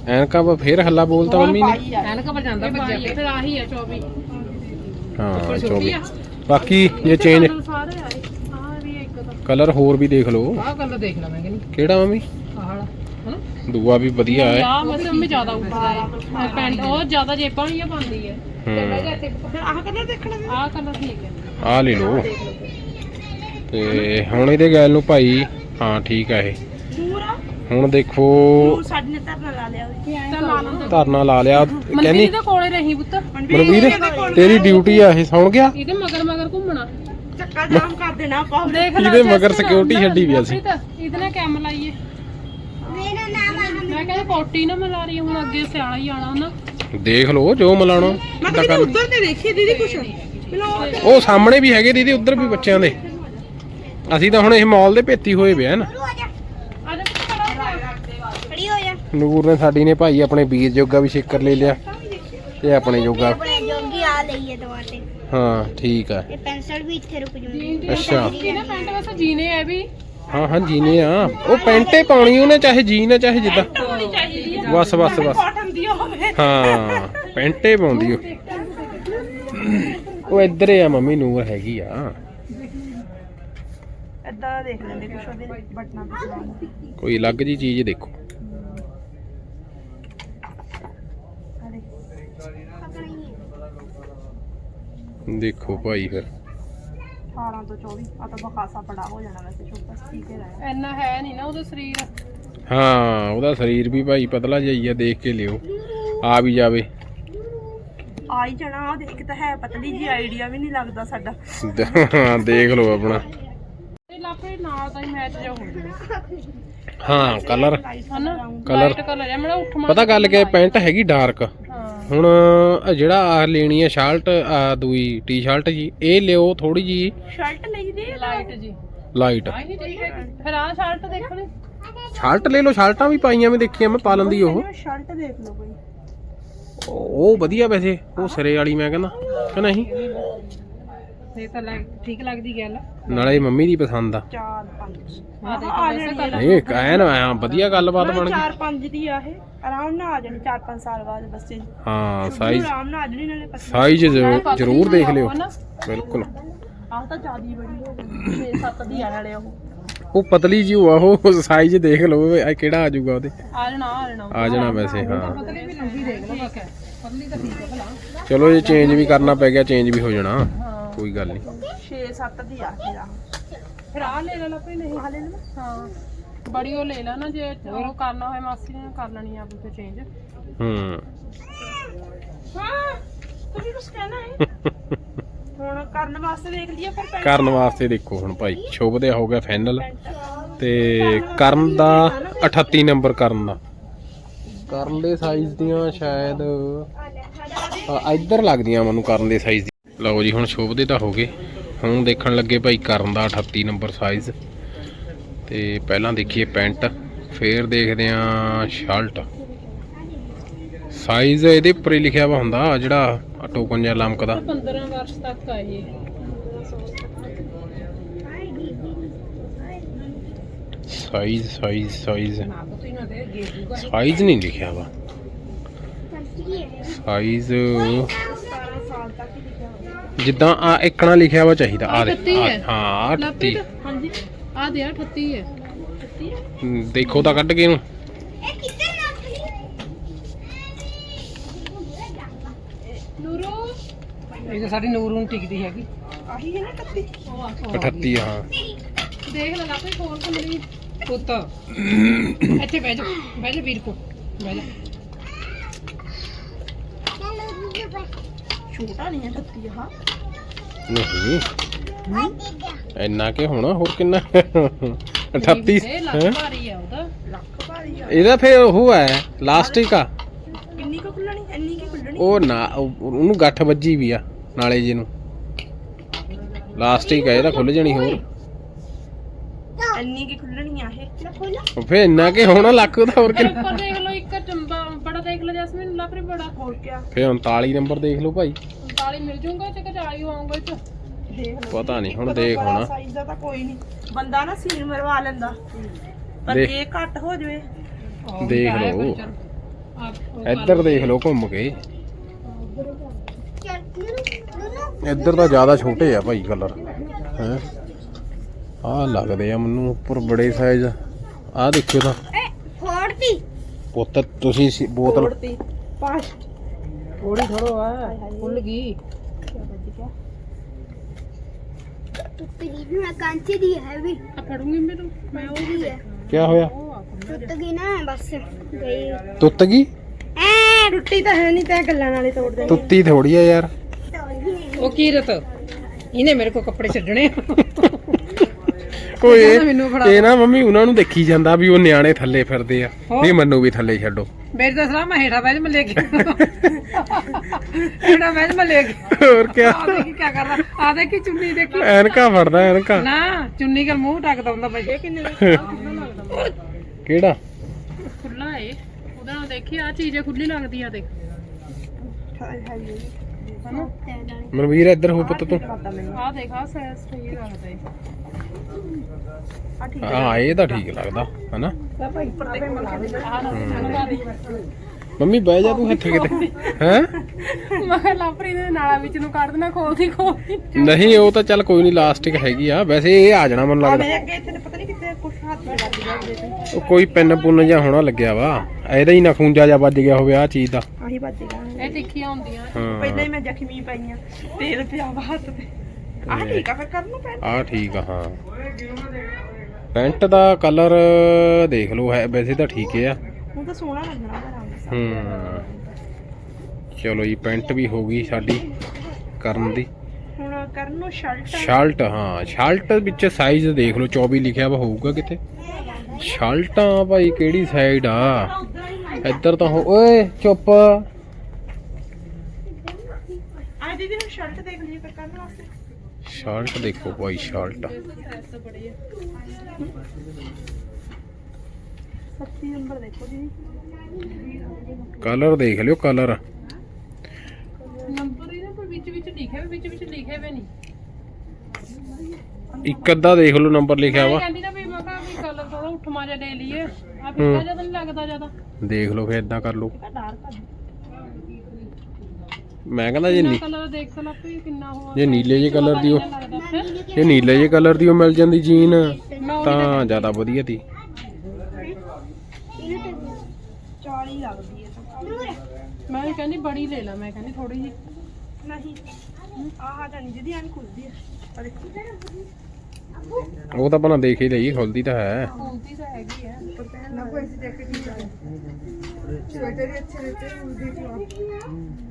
ਐਨਕਾਂ ਵਾ ਫੇਰ ਹੱਲਾ ਬੋਲਤਾ ਮੰਮੀ ਨੇ। ਆ। ਐਨਕ ਪਰ ਜਾਂਦਾ ਭੱਜਿਆ ਫਿਰ ਆਹੀ ਆ 24 ਹਾਂ ਛੋਟੀ 24 ਆ। ਬਾਕੀ ਜੇ ਚੇਂਜ ਸਾਰੇ ਆਏ ਕਲਰ ਹੋਰ ਵੀ ਦੇਖ ਲਓ। ਆਹ ਕਲਰ ਦੇਖ ਲੈ ਮੈਂ ਕਹਿੰਦੀ। ਕਿਹੜਾ ਮੰਮੀ? ਆਹ ਵਾਲਾ ਹਨਾ? ਦੂਆ ਵੀ ਵਧੀਆ ਹੈ। ਆ ਮਤਲਬ ਮੈਂ ਜ਼ਿਆਦਾ ਉੱਪਰ ਹੈ ਪੈਂਟ ਉਹ ਜ਼ਿਆਦਾ ਜੇਬਾਂ ਹੀ ਪਾਉਂਦੀ ਹੈ। ਹੂੰ। ਫਿਰ ਆਹ ਕਲਰ ਦੇਖਣਾ ਵੀ ਆਹ ਕਲਰ ਠੀਕ ਹੈ। ਆ ਲੈ ਲਓ। ਤੇ ਹੁਣ ਇਹਦੇ ਗੱਲ ਨੂੰ ਭਾਈ ਹਾਂ ਠੀਕ ਆ ਇਹ। ਹੁਣ ਦੇਖੋ ਸਾਡੇ ਨੇ ਧਰਨਾ ਲਾ ਲਿਆ ਉਹਦੇ ਤਾਂ ਲਾ ਲਓ ਧਰਨਾ ਲਾ ਲਿਆ। ਕਹਿੰਦੀ ਮਨਵੀਰ ਦੇ ਕੋਲੇ ਰਹੀ ਪੁੱਤ। ਮਨਵੀਰ ਤੇਰੀ ਡਿਊਟੀ ਆ ਇਹ ਸੌਣ ਗਿਆ? ਇਹਦੇ ਮਗਰ ਮਗਰ ਘੁੰਮਣਾ। ਚੱਕਾ ਜਾਮ ਕਰ ਦੇਣਾ ਆਪਾਂ ਦੇਖ ਲੈ ਇਹਦੇ ਮਗਰ ਜੈਸਮੀਨ, security ਨਾ, ਛੱਡੀ ਵੀ ਅਸੀਂ। ਗੁਰਪ੍ਰੀਤ, ਇਹਦੇ ਨਾਲ ਕੈਮ ਲਾਈਏ। ਮੈਂ ਕਹਿੰਦਾ ਕੋਟੀ ਨਾ ਮਿਲਾ ਰਹੀ ਹੁਣ ਅੱਗੇ ਸਿਆਲਾ ਹੀ ਆਣਾ ਨਾ। ਦੇਖ ਲਓ ਜੋ ਮਲਾਉਣਾ। ਮੈਂ ਕਿਹਾ ਉਧਰ ਤੇ ਦੇਖੀ ਦੀਦੀ ਕੁਛ। ਮੈਨੂੰ ਉਹ ਸਾਹਮਣੇ ਵੀ ਹੈਗੇ ਦੀਦੀ ਉੱਧਰ ਵੀ ਬੱਚਿਆਂ ਦੇ। ਅਸੀਂ ਤਾਂ ਹੁਣ ਇਹ ਮਾਲ ਦੇ ਭੇਤੀ ਹੋਏ ਪਿਆ ਨਾ। ਆ ਜਾ ਖੜੀ ਹੋ ਜਾ। ਨੂਰ ਨੇ ਸਾਡੀ ਨੇ ਭਾਈ ਆਪਣੇ ਵੀਰ ਜੋਗਾ ਵੀ ਸ਼ੇਕਰ ਲੈ ਲਿਆ। ਤੇ ਆਪਣੇ ਜੋਗਾ। ਆਪਣੇ ਜੋਗੀ ਆ ਲਈਏ ਦਵਾਤੇ ਹਾਂ ਠੀਕ ਆ। ਇਹ ਪੈਨਸਲ ਵੀ ਇੱਥੇ ਰੁਕ ਜੂਗੀ। ਅੱਛਾ। ਇਹਨੇ ਪੈਂਟ ਵੈਸੇ ਜੀਨੇ ਹੈ ਵੀ। ਹਾਂ ਹਾਂ ਜੀਨੇ ਆ। ਉਹ ਪੈਂਟੇ ਪਾਉਣੀ ਉਹਨੇ ਚਾਹੇ ਜੀਨ ਆ ਚਾਹੇ ਜਿੱਦਾਂ। ਹੋਣੀ ਚਾਹੀਦੀ ਆ। ਬਸ ਬਸ ਬਸ। ਕਾਟਨ ਦੀ ਹੋਵੇ। ਹਾਂ ਪੈਂਟੇ ਪਾਉਂਦੀ ਉਹ। ਉਹ ਇੱਧਰ ਆ ਮੰਮੀ ਨੂਰ ਹੈਗੀ ਆ। ਏਦਾਂ ਦੇਖ ਲੈਂਦੇ ਕੁਛ ਉਹਦੇ ਬਟਨਾਂ ਤੇ ਕੋਈ ਅਲੱਗ ਜੀ ਚੀਜ਼ ਦੇਖੋ। ਦੇਖੋ ਭਾਈ ਫਿਰ। 18 ਤੋਂ 24 ਆ ਤਾਂ ਬਖਾਸਾ ਬੜਾ ਹੋ ਜਾਣਾ ਵੈਸੇ ਛੋਟਾ ਠੀਕ ਹੈ ਰਹਿ ਇੰਨਾ ਹੈ ਨਹੀਂ ਨਾ ਉਹਦਾ ਸਰੀਰ। ਹਾਂ ਉਹਦਾ ਸਰੀਰ ਵੀ ਭਾਈ ਪਤਲਾ ਜਿਹਾ ਹੀ ਆ ਦੇਖ ਕੇ ਲਿਓ। ਆ ਵੀ ਜਾਵੇ। ਆ ਹੀ ਜਾਣਾ ਉਹ ਦੇਖ ਤਾਂ ਹੈ ਪਤਲੀ ਜੀ ਆਈਡੀਆ ਵੀ ਨਹੀਂ ਲੱਗਦਾ ਸਾਡਾ। ਹਾਂ, ਦੇਖ ਲਓ ਆਪਣਾ। ਇਹ ਲਾਪਰੇ ਨਾਲ ਦਾ ਹੀ ਮੈਚ ਜਾ ਹੋ ਜਾਣਾ। ਹਾਂ ਕਲਰ ਹਨਾ? Colour- ਲਾਈਟ ਕਲਰ ਹੈ ਮੇਰਾ ਉੱਠ ਪਤਾ ਗੱਲ ਕਿ ਪੈਂਟ ਹੈਗੀ ਡਾਰਕ ਹਾਂ ਹੁਣ ਜਿਹੜਾ ਆ ਲੈਣੀ ਹੈ ਸ਼ਰਟ ਆ ਦੂਈ ਟੀ-ਸ਼ਰਟ ਜੀ ਇਹ ਲਿਓ ਥੋੜੀ ਜੀ ਸ਼ਰਟ ਲਈ ਦੀ ਲਾਈਟ ਜੀ ਲਾਈਟ ਆਹੀ ਠੀਕ ਹੈ। ਫਿਰ ਆਹ ਸ਼ਰਟ ਦੇਖ ਸ਼ਰਟ ਲੈ ਲਓ ਸ਼ਰਟਾਂ ਵੀ ਪਾਈਆਂ ਮੈਂ ਦੇਖੀਆਂ ਮੈਂ ਪਾ ਲੈਂਦੀ ਉਹ। ਸ਼ਰਟ ਦੇਖ ਲਓ ਕੋਈ। ਉਹ ਵਧੀਆ ਵੈਸੇ ਉਹ ਸਿਰੇ ਵਾਲੀ ਮੈਂ ਕਹਿੰਦਾ ਕਿ ਨਹੀਂ? ਇਹ ਤਾਂ ਲੱਗ ਠੀਕ ਲੱਗਦੀ ਗੱਲ ਨਾਲੇ ਮੰਮੀ ਦੀ ਪਸੰਦ ਆ। 4 5 ਆ ਜਾਣੀ ਨਹੀਂ ਕਹਿਣ ਆਇਆ ਵਧੀਆ ਗੱਲਬਾਤ ਬਣ ਗਈ। 4 5 ਦੀ ਆ ਇਹ। ਆਰਾਮ ਨਾਲ ਆ ਜਾਣੀ 4 5 ਸਾਲ ਬਾਅਦ ਬੱਚੇ ਨੂੰ ਹਾਂ ਸਾਈਜ਼ ਆਰਾਮ ਨਾਲ ਆ ਜਾਣੀ ਨਾਲੇ ਸਾਈਜ਼ ਜ਼ਰੂਰ ਦੇਖ ਲਿਓ? ਬਿਲਕੁਲ। ਆਹ ਤਾਂ ਜਿਆਦੀ ਬੜੀ ਹੋ ਗਈ। 6 7 ਦੀ ਆ ਨਾਲੇ ਉਹ। ਉਹ ਪਤਲੀ ਜੀ ਆ ਉਹ ਸਾਈਜ਼ ਦੇਖ ਲਓ ਇਹ ਕਿਹੜਾ ਆ ਜਾਊਗਾ ਉਹਦੇ। ਆ ਜਾਣਾ ਆ ਜਾਣਾ। ਆ ਜਾਣਾ ਵੈਸੇ ਹਾਂ। ਪਤਲੀ ਵੀ ਲੰਬੀ ਦੇਖ ਲਓ ਪਤਲੀ ਤਾਂ ਠੀਕ ਹੈ ਭਲਾ। ਚਲੋ ਜੇ ਚੇਂਜ ਵੀ ਕਰਨਾ ਪੈ ਗਿਆ ਚੇਂਜ ਵੀ ਹੋ ਜਾਣਾ। ਹਾਂ। ਕੋਈ ਗੱਲ ਨਹੀਂ। 6 7 ਦੀ ਆ ਮੇਰਾ ਫਿਰ ਆ ਲੈ ਲੈ ਲਾਪਰੇ ਨਹੀਂ ਆ ਲੈ ਲਵਾਂ। ਹਾਂ। ਬੜੀ ਉਹ ਲੈ ਲੈ ਨਾ ਜੇ ਉਹ ਕਰਨਾ ਹੋਏ ਮਾਸੀ ਨੇ ਕਰ ਲੈਣੀ ਆ ਵੀ ਚੇਂਜ ਹੂੰ। ਹਾਂ ਤੁਸੀਂ ਕੁਝ ਕਹਿਣਾ ਹੈ? ਹੁਣ ਕਰਨ ਵਾਸਤੇ ਦੇਖ ਲਈਏ ਫਿਰ ਪੈਂਟ ਕਰਨ ਵਾਸਤੇ ਦੇਖੋ ਹੁਣ ਭਾਈ ਸ਼ੁਭ ਦੇ ਹੋ ਗਿਆ ਫਾਈਨਲ ਤੇ ਕਰਨ ਦਾ 38 ਨੰਬਰ ਕਰਨ ਦਾ। ਕਰਨ ਦੇ ਸਾਈਜ਼ ਦੀਆਂ ਸ਼ਾਇਦ ਆ, ਇੱਧਰ ਲੱਗਦੀਆਂ ਮੈਨੂੰ ਕਰਨ ਦੇ ਸਾਈਜ਼ ਦੀ ਲਓ ਜੀ ਹੁਣ ਸ਼ੁਭ ਦੇ ਤਾਂ ਹੋ ਗਏ। ਹੁਣ ਦੇਖਣ ਲੱਗੇ ਭਾਈ ਕਰਨ ਦਾ 38 ਨੰਬਰ ਸਾਈਜ਼ ਤੇ ਪਹਿਲਾਂ ਦੇਖੀਏ ਪੈਂਟ ਫੇਰ ਦੇਖਦੇ ਆਂ ਸ਼ਰਟ। ਸਾਈਜ਼ ਇਹਦੇ ਉੱਪਰ ਹੀ ਲਿਖਿਆ ਵਾ ਹੁੰਦਾ ਜਿਹੜਾ ਟੋਕਨ ਜਿਹਾ ਲਮਕਦਾ। 15 ਵਰਸ਼ ਤੱਕ ਆ ਇਹ ਸਾਈਜ਼ ਸਾਈਜ਼ ਸਾਈਜ਼ ਦੇ ਸਾਈਜ਼ ਨਹੀਂ ਲਿਖਿਆ ਵਾ। ਸਾਈਜ਼ 17 ਸਾਲ ਤੱਕ ਹੀ ਲਿਖਿਆ ਹੋਇਆ ਜਿੱਦਾਂ ਆ ਇੱਕਣਾ ਲਿਖਿਆ ਵਾ ਚਾਹੀਦਾ ਆ ਦੇ ਹੈ। ਆ- ਹਾਂ। ਆਹ ਅਠੱਤੀ ਲਾਪਰੇ ਹਾਂਜੀ ਆ ਦੇ 38 ਹੈ। ਹਮ, ਦੇਖੋ ਤਾਂ ਕੱਢ ਕੇ ਇਹਨੂੰ। ਨੂਰੋ। ਇਹ ਤਾਂ ਸਾਡੀ ਨੂਰ ਨੂੰ ਟਿਕਦੀ ਹੈਗੀ। ਆਹੀ ਹੈ ਨਾ ਕੱਤੀ ਉਹ ਆ 38 ਹਾਂ। ਦੇਖ ਲੈ ਖੋਲ ਕੇ ਮੇਰੀ ਪੁੱਤ। ਇੱਥੇ ਬਹਿ ਜਾ ਬਹਿ ਜਾ ਵੀਰ ਕੋ ਬਹਿ ਜਾ। ਛੋਟਾ ਨਹੀਂ ਹੈ ਕੱਤੀ ਹਾਂ ਨਹੀਂ। ਇੰਨਾ ਕਿ ਹੋਣਾ ਹੋਰ ਕਿੰਨਾ? 38 ਇਹ ਲੱਖ ਹੈਂ? ਭਾਰੀ ਆ ਉਹਦਾ। ਲੱਖ ਭਾਰੀ ਆ। ਇਹਦਾ ਫੇਰ ਉਹ ਹੈ ਲਾਸਟਿਕ ਆ। ਕਿੰਨੀ ਕੁ ਖੁੱਲਣੀ ਇੰਨੀ ਕੀ ਖੁੱਲਣੀ? ਉਹ ਨਾ ਉਹ- ਉਹਨੂੰ ਗੱਠ ਵੱਜੀ ਵੀ ਆ ਨਾਲੇ ਜੇ ਨੂੰ। ਲਾਸਟਿਕ ਆ ਇਹਦਾ ਖੁੱਲ ਜਾਣੀ ਹੋਰ। ਇੰਨੀ ਕੀ ਖੁੱਲਣੀ ਆ ਇਹ। ਫੇਰ ਇੰਨਾ ਕਿ ਹੋਣਾ ਲੱਖ ਦਾ ਹੋਰ ਕਿੰਨਾ? ਉੱਪਰ ਦੇਖ ਲਓ ਇੱਕ ਬੜਾ ਬੜਾ ਫੇਰ 39 ਨੰਬਰ ਦੇਖ ਲਓ ਭਾਈ। 39 ਮਿਲ ਜੂਗਾ ਤੇ 40 ਆਉਂਗਾ ਇਹ ਚ। ਦੇਖ ਲਓ। ਪਤਾ ਨਹੀਂ ਹੁਣ ਦੇਖ ਹੋਣਾ। ਸਾਈਜ਼ ਦਾ ਤਾਂ ਕੋਈ ਨਹੀਂ। ਬੰਦਾ ਨਾ ਸੀਨ ਮਰਵਾ ਲੈਂਦਾ। ਪਰ ਦੇਖ। ਜੇ ਘੱਟ ਹੋ ਜਵੇ। ਦੇਖ ਲਓ। ਇੱਧਰ ਦੇਖ ਲਓ ਘੁੰਮ ਕੇ। ਇੱਧਰ ਤਾਂ ਜ਼ਿਆਦਾ ਛੋਟੇ ਆ ਭਾਈ ਕਲਰ ਹੈ? ਆਹ ਲੱਗਦੇ ਆ ਮੈਨੂੰ ਉੱਪਰ ਬੜੇ ਸਾਈਜ਼ ਆਹ ਦੇਖਿਓ ਤਾਂ। ਪੁੱਤ ਤੁਸੀਂ ਸੀ- ਬੋਤਲ ਤੋੜਤੀ। ਪਾਸ ਥੋੜੀ ਥੋੜੋ ਆ ਖੁੱਲ ਗਈ। ਟੁੱਟ ਗਈ ਨਾ ਕਾਂਚੀ ਦੀ ਹੈ ਵੀ। ਆ ਫੜੂੰਗੀ ਮੈਨੂੰ? ਮੈਂ ਉਹ ਕੀ ਹੈ? ਕੀ ਹੋਇਆ? ਟੁੱਟ ਗਈ ਨਾ ਬਸ ਗਈ। ਤੁੱਤ ਗਈ? ਐ। ਟੁੱਟੀ ਤਾਂ ਹੈ ਨਹੀਂ ਤੇ ਗੱਲਾਂ ਨਾਲੇ ਤੋੜ ਦੇਣੀ। ਤੁੱਤੀ ਥੋੜੀ ਆ ਯਾਰ। ਉਹ ਕੀਰਤ ਇਹਨੇ ਮੇਰੇ ਕੋ ਕੱਪੜੇ ਛੱਡਣੇ ਆ। ਮੈਨੂੰ ਫੜਾ ਇਹ ਨਾ ਮੰਮੀ ਉਹਨਾਂ ਨੂੰ ਦੇਖੀ ਜਾਂਦਾ ਵੀ ਉਹ ਨਿਆਣੇ ਥੱਲੇ ਫਿਰਦੇ ਆ? ਨਹੀਂ ਮੈਨੂੰ ਵੀ ਥੱਲੇ ਛੱਡੋ। ਮੇਰੀ ਤਾਂ ਸਲਾਹ ਮੈਂ ਹੇਠਾਂ ਬਹਿ ਜਾ ਮੈਂ ਲੈ ਕੇ ਹੇਠਾਂ ਬਹਿ ਜਾ ਮੈਂ ਲੈ ਕੇ ਹੋਰ ਕੀ ਆ ਦੇਖੀ ਕੀ ਕਰਦਾ ਆ ਦੇਖੀ ਚੁੰਨੀ ਦੇਖੀ। ਐਨਕਾ ਫੜਦਾ ਐਨਕਾ। ਨਾ ਚੁੰਨੀ ਕਰ ਮੂੰਹ ਟੱਕਦਾ ਹੁੰਦਾ ਬਈ ਕਿੰਨੇ ਕਿਹੜਾ? ਖੁੱਲਾ ਏ। ਉਹਦਾ ਦੇਖੀ ਆ ਚੀਜ਼ ਖੁੱਲੀ ਲੱਗਦੀ ਆ ਦੇਖ। ਹਨਾ? ਮਨਵੀਰ ਇੱਧਰ ਹੋ ਪੁੱਤ ਤੂੰ। ਆ ਦੇਖ ਆ ਸਾਈਜ਼ ਸਹੀ ਲੱਗਦਾ ਏ। ਹਾਂ ਇਹ ਤਾਂ ਠੀਕ ਲੱਗਦਾ ਹਨਾ? ਆ ਮੰਮੀ ਬਹਿ ਜਾ ਤੂੰ ਇੱਥੇ ਕਿਤੇ। ਹੈ? ਮੈਂ ਕਿਹਾ ਲਾਪਰੀ ਦੇ ਨਾਲਾ ਵਿੱਚ ਨੂੰ ਕੱਢ ਦੇਣਾ ਖੋਲਦੀ ਖੋਲਦੀ ਨਹੀਂ ਉਹ ਤਾਂ ਚੱਲ ਕੋਈ ਨਹੀਂ ਲਾਸਟਿਕ ਹੈਗੀ ਆ। ਵੈਸੇ ਇਹ ਆ ਜਾਣਾ ਮੈਨੂੰ ਲੱਗਦਾ। ਮੇਰੇ ਅੱਗੇ ਇੱਥੇ ਤਾਂ ਪਤਾ ਨਹੀਂ ਕਿੱਥੇ ਕੁਛ ਹੱਥ ਤੇ ਲੱਗ ਗਿਆ ਉਹਦੇ ਤੇ। ਉਹ ਕੋਈ ਪੈਨ ਪੁੰਨ ਜਾਂ ਹੋਣਾ ਲੱਗਿਆ ਵਾ। ਇਹਦਾ ਹੀ ਨਾ ਖੂੰਜਾ ਜਾਂ ਵੱਜ ਗਿਆ ਹੋਵੇ ਆ ਚੀਜ਼ ਦਾ। ਆਹੀ ਵੱਜ ਗਿਆ। ਇਹ ਤਿੱਖੀਆਂ ਹੁੰਦੀਆਂ। ਪਹਿਲਾਂ ਹੀ ਮੈਂ ਜ਼ਖਮੀ ਪਈਆਂ ਤੇਲ ਪਿਆ ਵਾ ਹੱਥ ਤੇ। ਆਹ ਠੀਕ ਆ ਫਿਰ ਕਰਨ ਨੂੰ ਪੈਣ। ਆ ਠੀਕ ਆ ਹਾਂ। ਪੈਂਟ ਦਾ ਕਲਰ ਦੇਖ ਲਓ ਹੈ ਵੈਸੇ ਤਾਂ ਠੀਕ ਹੈ ਆ। ਉਹ ਤਾਂ ਸੋਹਣਾ ਲੱਗਣਾ ਉਹਦਾ ਰੰਗ ਹੂੰ। ਚਲੋ ਜੀ ਪੈਂਟ ਵੀ ਹੋ ਗਈ ਸਾਡੀ ਕਰਨ ਦੀ। ਹੁਣ ਕਰਨ ਨੂੰ ਸ਼ਰਟ। ਸ਼ਰਟ ਹਾਂ ਸ਼ਰਟ ਵਿੱਚ ਸਾਈਜ਼ ਦੇਖ ਲਓ 24 ਲਿਖਿਆ ਵਾ ਹੋਊਗਾ ਕਿਤੇ। ਸ਼ਰਟਾਂ ਭਾਈ ਕਿਹੜੀ ਸਾਈਡ ਆ? ਇੱਧਰ ਤਾਂ ਓਏ ਚੁੱਪ। ਆ ਦੀਦੀ ਨੂੰ ਸ਼ਰਟ ਦੇਖ ਫਿਰ ਕਰਨ ਵਾਸਤੇ। ਸ਼ਰਟ ਦੇਖੋ ਭਾਈ ਸ਼ਰਟ 30 ਨੰਬਰ ਦੇਖੋ ਦੀਦੀ ਕਲਰ ਦੇਖ ਲਿਓ ਕਲਰ। ਨੰਬਰ ਇਹਦੇ ਪਰ ਵਿੱਚ ਵਿੱਚ ਲਿਖਿਆ ਵੀ ਵਿੱਚ ਵਿੱਚ ਲਿਖੇ ਵੀ ਨਹੀਂ ਇੱਕ ਅੱਧਾ ਦੇਖ ਲਓ ਨੰਬਰ ਲਿਖਿਆ ਵਾ। ਕਹਿੰਦੀ ਨਾ ਵੀ ਮੈਂ ਕਿਹਾ ਵੀ ਕਲਰ ਥੋੜਾ ਉੱਠਮਾ ਜਿਹਾ ਲੈ ਲਈਏ ਆ ਫਿੱਕਾ ਜਿਹਾ ਤਾਂ ਨਹੀਂ ਲੱਗਦਾ ਜ਼ਿਆਦਾ ਦੇਖ ਲਓ ਫਿਰ ਇਦਾਂ ਕਰ ਲਓ। ਡਾਰਕ ਆ ਮੈਂ ਕਹਿੰਦਾ ਜੇ ਨੀ- ਕਲਰ ਦੇਖ ਸਨ ਆਪੇ ਕਿੰਨਾ ਹੋਣਾ ਜੇ ਨੀਲੇ ਜੇ ਕਲਰ ਦੀ ਉਹ ਲੱਗਦਾ ਨੀਲੇ ਜੇ ਕਲਰ ਦੀ ਉਹ ਮਿਲ ਜਾਂਦੀ ਜੀਨ ਤਾਂ ਜ਼ਿਆਦਾ ਵਧੀਆ ਤੀ। ਉਹ ਤਾਂ ਭਲਾ ਦੇਖ ਹੀ ਲਈ ਖੁੱਲਦੀ ਤਾਂ ਹੈ। ਖੂਲਦੀ ਤਾਂ ਹੈਗੀ ਆ। ਪਰ ਪਹਿਨ ਕੋਈ ਜੈਕਟ ਨਹੀਂ ਚਾਹੀਦੀ ਸਵੇਟਰ ਹੀ ਅੱਛੇ ਰਹਤੇ ਖੁੱਲਦੀ क्यों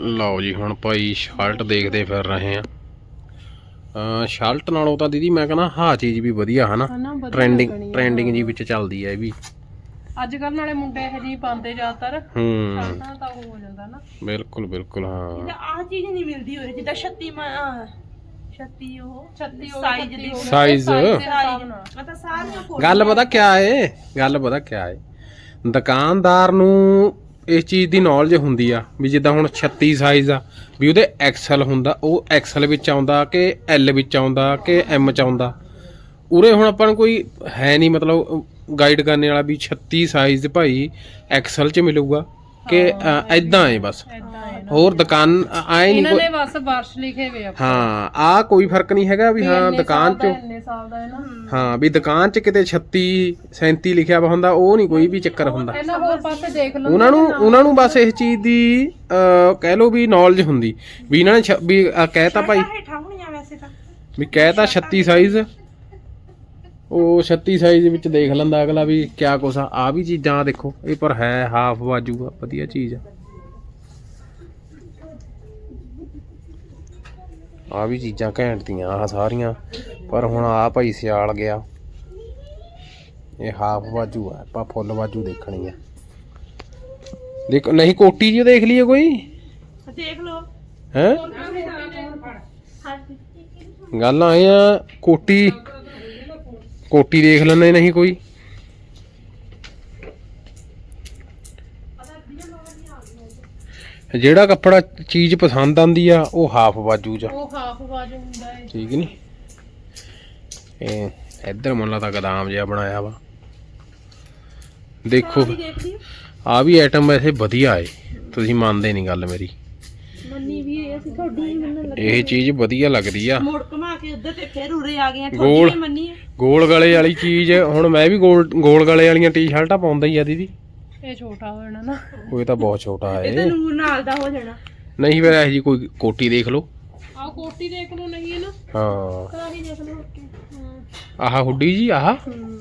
ਲਓ ਜੀ ਹੁਣ ਭਾਈ ਸ਼ਰਟ ਦੇਖਦੇ ਫਿਰ ਰਹੇ ਆ ਅ ਸ਼ਰਟ ਨਾਲੋਂ ਤਾਂ ਦੀਦੀ ਮੈਂ ਕਹਿੰਦਾ ਹਾਂ ਚੀਜ਼ ਵੀ ਵਧੀਆ ਹਨਾ। ਟ੍ਰੈਂਡਿੰਗ। ਟ੍ਰੈਂਡਿੰਗ ਜੀ ਵਿੱਚ ਚੱਲਦੀ ਹੈ ਇਹ ਵੀ। ਅੱਜ ਕੱਲ ਨਾਲੇ ਮੁੰਡੇ ਇਹ ਜੀ ਪਾਉਂਦੇ ਜ਼ਿਆਦਾਤਰ। ਹੂੰ। ਸ਼ਰਟਾਂ ਤਾਂ ਉਹ ਹੋ ਜਾਂਦਾ ਨਾ। ਬਿਲਕੁਲ ਬਿਲਕੁਲ ਹਾਂ। ਜਿੱਦਾਂ ਆਹ ਚੀਜ਼ ਨਹੀਂ ਮਿਲਦੀ ਹੋਰੇ ਜਿੱਦਾਂ 36 ਮ- 36 ਉਹ 36 ਹੋ Size ਗਈ ਦੀ। ਸਾਈਜ਼ ਮੈਂ ਤਾਂ ਸਾਰੀਆਂ ਗੱਲ ਪਤਾ ਕਿਆ ਏ? ਗੱਲ ਪਤਾ ਕਿਆ ਏ? ਦੁਕਾਨਦਾਰ ਨੂੰ ਇਸ ਚੀਜ਼ ਦੀ ਨੌਲੇਜ ਹੁੰਦੀ ਆ, ਵੀ ਜਿੱਦਾਂ ਹੁਣ 36 ਸਾਈਜ਼ ਆ, ਵੀ ਉਹਦੇ ਐਕਸਲ ਹੁੰਦਾ, ਉਹ ਐਕਸਲ ਵਿੱਚ ਆਉਂਦਾ ਕਿ ਐਲ ਵਿੱਚ ਆਉਂਦਾ ਕਿ ਐਮ ਚ ਆਉਂਦਾ। ਉਰੇ ਹੁਣ ਆਪਾਂ ਨੂੰ ਕੋਈ ਹੈ ਨਹੀਂ ਮਤਲਬ ਗਾਈਡ ਕਰਨ ਵਾਲਾ ਵੀ 36 ਸਾਈਜ਼ ਭਾਈ ਐਕਸਲ ਚ ਮਿਲੂਗਾ। ਕਿ ਐਦਾਂ ਬਸ। ਹੈ ਨਾ। ਹੋਰ ਦੁਕਾਨ ਆਏ ਨਹੀਂ ਇਹਨਾਂ ਕੋਈ ਨੇ ਬਸ ਵਰਸ਼ ਲਿਖੇ ਵੇ ਆ। ਹਾਂ ਆ ਕੋਈ ਫ਼ਰਕ ਨਹੀਂ ਹੈਗਾ ਵੀ ਹਾਂ ਦੁਕਾਨ ਚ ਇੰਨੇ ਸਾਲ ਦਾ ਹੈ ਨਾ। ਹਾਂ ਵੀ ਦੁਕਾਨ 'ਚ ਕਿਤੇ 36 37 ਲਿਖਿਆ ਵਾ ਹੁੰਦਾ ਉਹ ਨਹੀਂ ਕੋਈ ਵੀ ਚੱਕਰ ਹੁੰਦਾ। ਇਹਨਾਂ ਹੋਰ ਪਾਸੇ ਦੇਖ ਲਓ ਉਹਨਾਂ ਨੂੰ ਉਹਨਾਂ ਨੂੰ ਬਸ ਇਸ ਚੀਜ਼ ਦੀ ਅਹ, ਕਹਿ ਲਓ ਵੀ ਨੌਲੇਜ ਹੁੰਦੀ। ਵੀ ਇਹਨਾਂ ਨੇ ਛ- ਵੀ ਅਹ, ਕਹਿਤਾ ਭਾਈ ਹੇਠਾਂ ਹੋਣੀਆਂ ਵੈਸੇ ਤਾਂ। ਵੀ ਕਹਿਤਾ 36 ਸਾਈਜ਼ ਉਹ 36 ਸਾਈਜ਼ ਵਿੱਚ ਦੇਖ ਲੈਂਦਾ ਅਗਲਾ ਵੀ ਕਿਆ ਕੁਛ ਆ। ਆ ਵੀ ਚੀਜ਼ਾਂ ਦੇਖੋ ਇਹ ਪਰ ਹੈ ਹਾਫ ਬਾਜੂ ਆ ਵਧੀਆ ਚੀਜ਼ ਆ। ਆ ਵੀ ਚੀਜ਼ਾਂ ਘੈਂਟ ਦੀਆਂ ਆ ਸਾਰੀਆਂ। ਪਰ ਹੁਣ ਆ ਭਾਈ ਸਿਆਲ ਗਿਆ। ਇਹ ਹਾਫ ਬਾਜੂ ਆ ਆਪਾਂ ਫੁੱਲ ਬਾਜੂ ਦੇਖਣੀ ਆ। ਦੇਖ ਨਹੀਂ ਕੋਟੀ ਜੀ ਦੇਖ ਲਈਏ ਕੋਈ? ਦੇਖ ਲਓ। ਹੈ? ਗੱਲ ਆਏ ਆ ਕੋਟੀ ਕੋਟੀ ਦੇਖ ਲੈਂਦੇ ਨਹੀਂ ਕੋਈ। ਜਿਹੜਾ ਕੱਪੜਾ ਚੀਜ਼ ਪਸੰਦ ਆਂਦੀ ਆ ਉਹ ਹਾਫ ਬਾਜੂ ਚ ਉਹ ਹਾਫ ਬਾਜੂ ਹੁੰਦਾ ਹੈ ਠੀਕ ਨਹੀਂ ਇਹ ਇੱਧਰ ਮੁੱਲਾ ਤਾਂ ਗਦਾਮ ਜਿਹਾ ਬਣਾਇਆ ਵਾ। ਦੇਖੋ ਆ। ਵੀ ਆਈਟਮ ਵੈਸੇ ਵਧੀਆ ਏ। ਤੁਸੀਂ ਮੰਨਦੇ ਨਹੀਂ ਗੱਲ ਮੇਰੀ। ਮੰਨੀ ਵੀ ਇਹ ਅਸੀਂ ਤੁਹਾਡੀ ਹੀ ਮੰਨਣ ਲੱਗੇ ਇਹ ਚੀਜ਼ ਵਧੀਆ ਲੱਗਦੀ ਆ। ਮੋੜ ਘੁਮਾ ਕੇ ਉੱਧਰ ਤੇ ਫਿਰ ਉਰੇ ਆ ਗਏ ਆ ਗੋਲ। ਤੁਹਾਡੀ ਹੀ ਮੰਨੀ ਹੈ ਗੋਲ ਗਲੇ ਵਾਲੀ ਚੀਜ਼ ਹੁਣ ਮੈਂ ਵੀ ਗੋਲ ਗੋਲ ਗਲੇ ਵਾਲੀਆਂ ਟੀ-ਸ਼ਰਟਾਂ ਪਾਉਂਦਾ ਹੀ ਆ ਦੀਦੀ। ਇਹ ਛੋਟਾ ਹੋ ਜਾਣਾ ਨਾ। ਉਹ ਇਹ ਤਾਂ ਬਹੁਤ ਛੋਟਾ ਇਹ ਤਾਂ ਹੈ ਨੂਰ ਨਾਲ ਦਾ ਹੋ ਜਾਣਾ। ਨਹੀਂ ਫਿਰ ਇਹੋ ਜੀ ਕੋਈ ਕੋਟੀ ਦੇਖ ਲਓ। ਆਹ ਕੋਟੀ ਦੇਖ ਲਓ ਨਹੀਂ ਹੈ ਨਾ? ਹਾਂ। ਕਰਾਹੀ ਦੇਖ ਲਓ ਓਕੇ। ਆਹ ਹੁੱਡੀ ਜੀ ਆਹ? ਹੂੰ।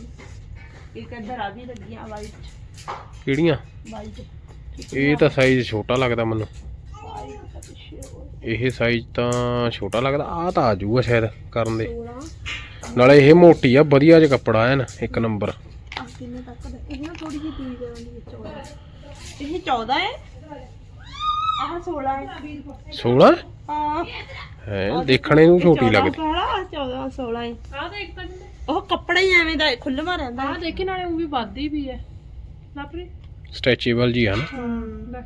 ਇੱਕ ਇੱਧਰ ਆ ਵੀ ਲੱਗੀਆਂ ਵਾਈਟ ਕਿਹੜੀਆਂ? ਵਾਈਟ ਇਹ ਤਾਂ ਸਾਈਜ਼ ਛੋਟਾ ਲੱਗਦਾ ਮੈਨੂੰ। ਇਹ ਸਾਈਜ਼ ਤਾਂ ਛੋਟਾ ਲੱਗਦਾ ਆਹ ਤਾਂ ਆ ਜਾਊਗਾ ਸ਼ਾਇਦ ਕਰਨ ਦੇ। ਨਾਲੇ ਇਹ ਮੋਟੀ ਆ ਵਧੀਆ ਜਿਹਾ ਕੱਪੜਾ ਹੈ ਨਾ ਇੱਕ ਨੰਬਰ ਆ ਕਿੰਨੇ ਤੱਕ ਦਾ? ਇਹ ਨਾ ਥੋੜੀ ਜਿਹੀ ਪੀਸ ਦੇ ਵਿੱਚ 14 ਇਹ 14 ਹੈ? ਆਹ 16 ਹੈ। 16 ਹਾਂ। ਹੈ ਦੇਖਣੇ ਨੂੰ ਛੋਟੀ ਲੱਗਦੀ। ਕਾਲਾ 14 16 ਹੈ। ਆਹ ਦੇਖ ਤਾਂ ਜਿੰਦੇ ਉਹ ਕੱਪੜਾ ਹੀ ਐਵੇਂ ਦਾ ਖੁੱਲਵਾ ਰਹਿੰਦਾ ਆਹ ਦੇਖੀ ਨਾਲੇ ਉਹ ਵੀ ਵੱਧਦੀ ਵੀ ਹੈ। ਲਾਪਰੀ ਸਟ੍ਰੈਚੇਬਲ ਜੀ ਹਨ ਹੂੰ। ਲੈ।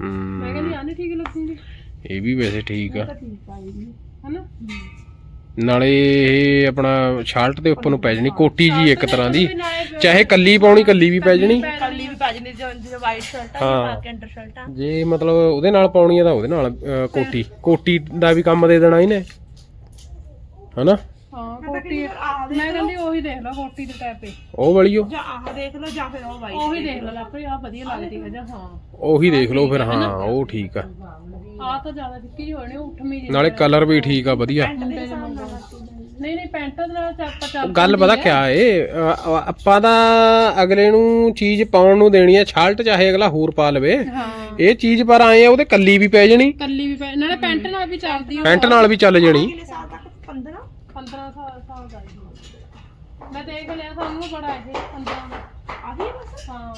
ਮੈਂ ਕਹਿੰਦੀ ਹੂੰ ਆ ਨਹੀਂ ਠੀਕ ਲੱਗੂਗੀ। ਇਹ ਵੀ ਵੈਸੇ ਠੀਕ ਆ। ਠੀਕ ਆ ਜੀ ਹਨਾ? ਨਾਲੇ ਇਹ ਆਪਣਾ ਸ਼ਰਟ ਦੇ ਉੱਪਰ ਨੂੰ ਪੈ ਜਣੀ ਕੋਟੀ ਜੀ ਇੱਕ ਤਰ੍ਹਾਂ ਦੀ। ਚਾਹੇ ਕੱਲੀ ਪਾਉਣੀ ਕੱਲੀ ਵੀ ਪੈ ਜਣੀ। ਕੱਲੀ ਵੀ ਪਾ ਜਾਂਦੀ ਜਿਵੇਂ ਵਾਈਟ ਸ਼ਰਟ ਆ ਹਾਂ। ਪਾ ਕੇ ਅੰਡਰ ਸ਼ਰਟ ਆ। ਜੇ ਮਤਲਬ ਉਹਦੇ ਨਾਲ ਪਾਉਣੀ ਆ ਤਾਂ ਉਹਦੇ ਨਾਲ ਅਹ, ਕੋਟੀ। ਕੋਟੀ ਦਾ ਵੀ ਕੰਮ ਦੇ ਦੇਣਾ ਇਹਨੇ। ਹਨਾ? ਹਾਂ ਕੋਟੀ ਮੈਂ ਕਹਿੰਦੀ ਉਹੀ ਦੇਖ ਲਓ ਕੋਟੀ ਦੇ ਟੈਪ ਤੇ। ਉਹ ਵਾਲੀਓ ਜਾਂ ਆਹ ਦੇਖ ਲਓ ਜਾਂ ਫਿਰ ਉਹ ਵਾਈਟ ਉਹੀ ਦੇਖ ਲਓ ਲਾਪਰੀ ਆ ਵਧੀਆ ਲੱਗਦੀ ਹੈ ਜਾਂ ਹਾਂ। ਉਹੀ ਦੇਖ ਲਓ ਫਿਰ ਹਾਂ ਉਹ ਠੀਕ ਆ। ਆ ਤਾਂ ਜ਼ਿਆਦਾ ਫਿੱਕੀ ਜਿਹੀ ਹੋਣੀ ਉੱਠਵੀਂ ਜਿਹੀ ਨਾਲੇ ਕਲਰ ਵੀ ਠੀਕ ਆ ਵਧੀਆ। ਦੇ ਹਿਸਾਬ ਨਾਲ ਨਹੀਂ ਨਹੀਂ ਪੈਂਟ ਦੇ ਨਾਲ ਤਾਂ ਆਪਾਂ ਚੱਲ ਉਹ ਗੱਲ ਪਤਾ ਕਿਆ ਏ ਅ- ਅ- ਆਪਾਂ ਤਾਂ ਅਗਲੇ ਨੂੰ ਚੀਜ਼ ਪਾਉਣ ਨੂੰ ਦੇਣੀ ਆ ਛਾਲਟ ਚਾਹੇ ਅਗਲਾ ਹੋਰ ਪਾ ਲਵੇ। ਹੈ। ਇਹ ਚੀਜ਼ ਪਰ ਆਏ ਆ ਉਹਦੇ ਕੱਲੀ ਵੀ ਪੈ ਜਣੀ। ਕੱਲੀ ਵੀ ਪੈ- ਨਾਲੇ ਪੈਂਟ ਨਾਲ ਵੀ ਚੱਲਦੀ ਉਹ ਪੈਂਟ ਨਾਲ ਵੀ ਚੱਲ ਜਣੀ। ਕਿੰਨੇ ਸਾਲ ਤੱਕ 15 15 ਸਾਲ ਸਾਲ ਦਾ ਹੀ ਮੈਂ ਦੇਖ ਲਿਆ ਸਾਨੂੰ ਬੜਾ ਇਹ 15 ਦਾ। ਆਹੀ ਬਸ? ਹਾਂ।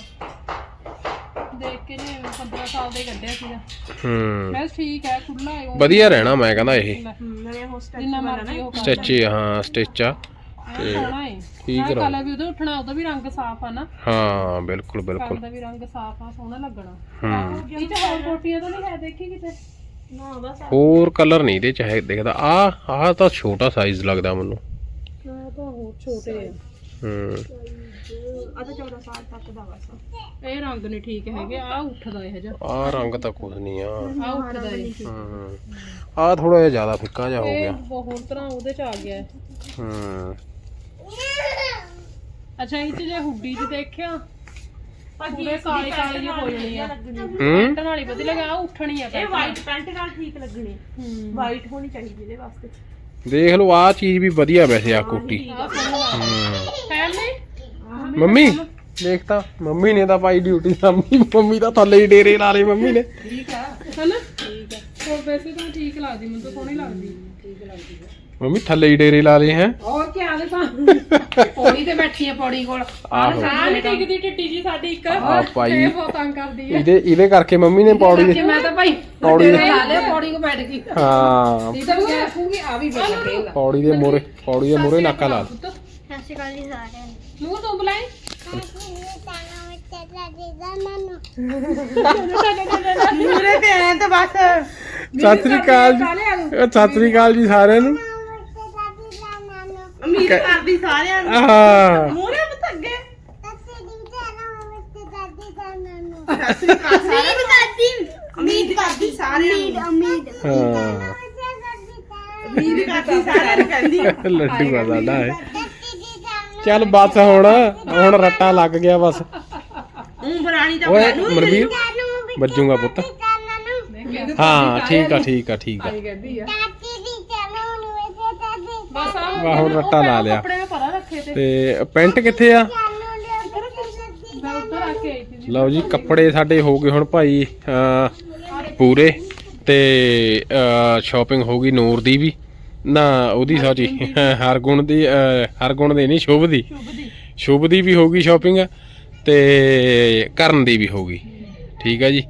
ਦੇਖ ਕੇ ਨੇ 15 ਸਾਲ ਦੇ ਕੱਢਿਆ ਸੀਗਾ। ਹੂੰ। ਮੈਂ ਕਿਹਾ ਠੀਕ ਹੈ ਖੁੱਲਾ ਹੈ ਉਹ। ਵਧੀਆ ਰਹਿਣਾ ਮੈਂ ਕਹਿੰਦਾ ਇਹ। ਨਵੇਂ ਹੋਸਟਲ ਜਿੰਨਾ ਮਰਜ਼ੀ ਉਹ ਕਰ ਸਟਿਚ ਹਾਂ ਸਟਿਚ ਆ। ਐਨ ਸੋਹਣਾ ਹੈ। ਠੀਕ ਠੀਕ ਰਹੋ। ਕਲਰ ਵੀ ਉਹਦਾ ਉੱਠਣਾ ਉਹਦਾ ਵੀ ਰੰਗ ਸਾਫ਼ ਆ ਨਾ। ਹਾਂ ਬਿਲਕੁਲ ਬਿਲਕੁਲ। ਦਾ ਵੀ ਰੰਗ ਸਾਫ਼ ਆ ਸੋਹਣਾ ਲੱਗਣਾ। ਹੂੰ। ਇਹ ਚ ਹੋਰ ਕੋਟੀਆਂ ਤਾਂ ਨਹੀਂ ਹੈ ਦੇਖੀ ਕਿਤੇ? ਨਾ ਬਸ ਹੋਰ ਕਲਰ ਨਹੀਂ ਇਹਦੇ ਚ ਹੈ ਦਿਖਦਾ। ਆ ਆਹ ਤਾਂ ਛੋਟਾ ਸਾਈਜ਼ ਲੱਗਦਾ ਮੈਨੂੰ। ਆ ਤਾਂ ਹੋਰ ਛੋਟੇ ਆ ਹੂੰ। ਆ ਤਾਂ 14 ਸਾਲ ਤੱਕ ਦਾ ਬਸ। ਇਹ ਰੰਗ ਨਹੀਂ ਠੀਕ ਹੈਗੇ ਆ ਉੱਠਦਾ ਇਹ ਜਿਹਾ। ਆਹ ਰੰਗ ਤਾਂ ਕੁਝ ਨਹੀਂ ਆ। ਆ ਉੱਠਦਾ ਇਹ। ਹੂੰ। ਆਹ ਥੋੜਾ ਜਿਹਾ ਜ਼ਿਆਦਾ ਫਿੱਕਾ ਜਿਹਾ ਹੋ ਇਹ ਗਿਆ ਬਹੁਤ ਤਰ੍ਹਾਂ ਉਹਦੇ ਚ ਆ ਗਿਆ। ਹੈ। ਹੂੰ। ਅੱਛਾ ਇਹ ਚ ਜੇ ਹੁੱਡੀ ਚ ਦੇਖਿਆ? ਪੂਰੇ ਕਾਲੀ ਕਾਲੀ ਜਿਹੀ ਹੋ ਜਾਣੀ ਆ। ਹੂੰ? ਪੈਂਟ ਨਾਲ ਹੀ ਵਧੀਆ ਲੱਗਾ ਆ ਉੱਠਣੀ ਆ ਇਹ ਪੈਂਟ। ਵਾਈਟ ਪੈਂਟ ਨਾਲ ਠੀਕ ਲੱਗਣੇ। ਹੂੰ। ਵਾਈਟ ਹੋਣੀ ਚਾਹੀਦੀ ਇਹਦੇ ਵਾਸਤੇ। ਦੇਖ ਲਓ ਆਹ ਚੀਜ਼ ਵੀ ਵਧੀਆ ਵੈਸੇ ਆ ਕੋਟੀ। ਆ। ਸੋਹਣਾ ਹੂੰ। ਮੰਮੀ ਦੇਖ ਤਾਂ ਮੰਮੀ ਨੇ ਤਾਂ ਪਾਈ ਡਿਊਟੀ ਸਾਹਮਣੀ ਮੰਮੀ ਤਾਂ ਥੱਲੇ ਹੀ ਡੇਰੇ ਲਾ ਲਏ ਮੰਮੀ ਨੇ। ਠੀਕ ਆ। ਹਨਾ ਠੀਕ ਆ। ਹੋਰ ਵੈਸੇ ਤਾਂ ਠੀਕ ਲੱਗਦੀ ਮੈਨੂੰ ਤਾਂ ਸੋਹਣੀ ਲੱਗਦੀ। ਠੀਕ ਲੱਗਦੀ ਮੰਮੀ ਥੱਲੇ ਹੀ ਡੇਰੇ ਲਾ ਲਏ ਹੈ। ਹੋਰ ਕੀ ਆਲੇ ਤਾਂ? ਪੌੜੀ ਤੇ ਬੈਠੀ ਆ ਪੌੜੀ ਕੋਲ। ਆਹੋ ਸਾਹ ਨਹੀਂ ਟਿਕਦੀ ਟਿੱਟੀ ਜੀ ਸਾਡੀ ਇੱਕ। ਆ ਭਾਈ। ਇਹ ਬਹੁਤ ਤੰਗ ਕਰਦੀ ਹੈ। ਇਹਦੇ ਇਹਦੇ ਕਰਕੇ ਮੰਮੀ ਨੇ ਪੌੜੀ ਕਿ ਮੈਂ ਤਾਂ ਭਾਈ ਪੌੜੀ ਲਾ ਲਿਆ ਪੌੜੀ ਕੋ ਬੈਠ ਗਈ। ਹਾਂ। ਇਹ ਤਾਂ ਮੈਂ ਕਹੂੰਗੀ ਆ ਵੀ ਬੈਠ ਗਈ। ਪੌੜੀ ਦੇ ਮੋਰੇ ਪੌੜੀ ਦੇ ਮੋਰੇ ਨਾਕਾ ਲਾ ਲਾ। ਸਤਿ ਸ਼੍ਰੀ ਅਕਾਲ ਜੀ ਸਾਰਿਆਂ ਨੂੰ। ਨੂੰ ਤੂੰ ਬੁਲਾਈ। ਮੂਰੇ ਤੇ ਐ ਤਾਂ ਬਸ। ਸਤਿ ਸ੍ਰੀ ਅਕਾਲ ਜੀ। ਅ, ਸਤਿ ਸ੍ਰੀ ਅਕਾਲ ਜੀ ਸਾਰਿਆਂ ਨੂੰ। ਉਮੀਦ ਕਰਦੀ ਸਾਰਿਆਂ ਨੂੰ। ਆਹ ਮੂਰੇ ਮਤ ਅੱਗੇ ਉਮੀਦ ਕਰਦੀ ਸਾਰਿਆਂ ਨੂੰ ਉਮੀਦ ਹਾਂ। ਉਮੀਦ ਕਰਦੀ ਸਾਰਿਆਂ ਨੂੰ ਕਹਿੰਦੀ ਲੱਡੂ ਆ ਸਾਡਾ ਹੈ। ਚੱਲ ਬਸ ਹੁਣ ਹੁਣ ਰੱਟਾ ਲੱਗ ਗਿਆ ਬਸ। ਹੂੰ ਬਰਾਣੀ ਤਾਂ ਓਏ ਬਣਾ ਮਨਵੀਰ ਵੱਜੂਗਾ ਪੁੱਤ। ਹਾਂ ਠੀਕ ਆ ਠੀਕ ਆ ਠੀਕ ਆ। ਕਹਿੰਦੀ ਆ। ਬਸ ਆ ਵਾਹ ਹੁਣ ਰੱਟਾ ਲਾ ਲਿਆ। ਕੱਪੜੇ ਮੈਂ ਪਰਾਂ ਰੱਖੇ ਤੇ। ਤੇ ਪੈਂਟ ਕਿੱਥੇ ਆ? ਮੈਂ ਉੱਧਰ ਆ ਕੇ ਆਈ ਸੀ ਲਓ ਜੀ ਕੱਪੜੇ ਸਾਡੇ ਹੋ ਗਏ ਹੁਣ ਭਾਈ ਅਹ, ਪੂਰੇ ਤੇ ਸ਼ਾਪਿੰਗ ਹੋ ਗਈ ਨੂਰ ਦੀ ਵੀ। ਨਾ ਉਹਦੀ ਸੌਰੀ ਹਰਗੁਣ ਦੀ ਅਹ, ਹਰਗੁਣ ਦੀ ਨਹੀਂ ਸ਼ੁਭ ਦੀ। ਸ਼ੁਭ ਦੀ। ਸ਼ੁਭ ਦੀ ਵੀ ਹੋ ਗਈ ਸ਼ਾਪਿੰਗ ਤੇ ਕਰਨ ਦੀ ਵੀ ਹੋ ਗਈ। ਠੀਕ ਹੈ ਜੀ।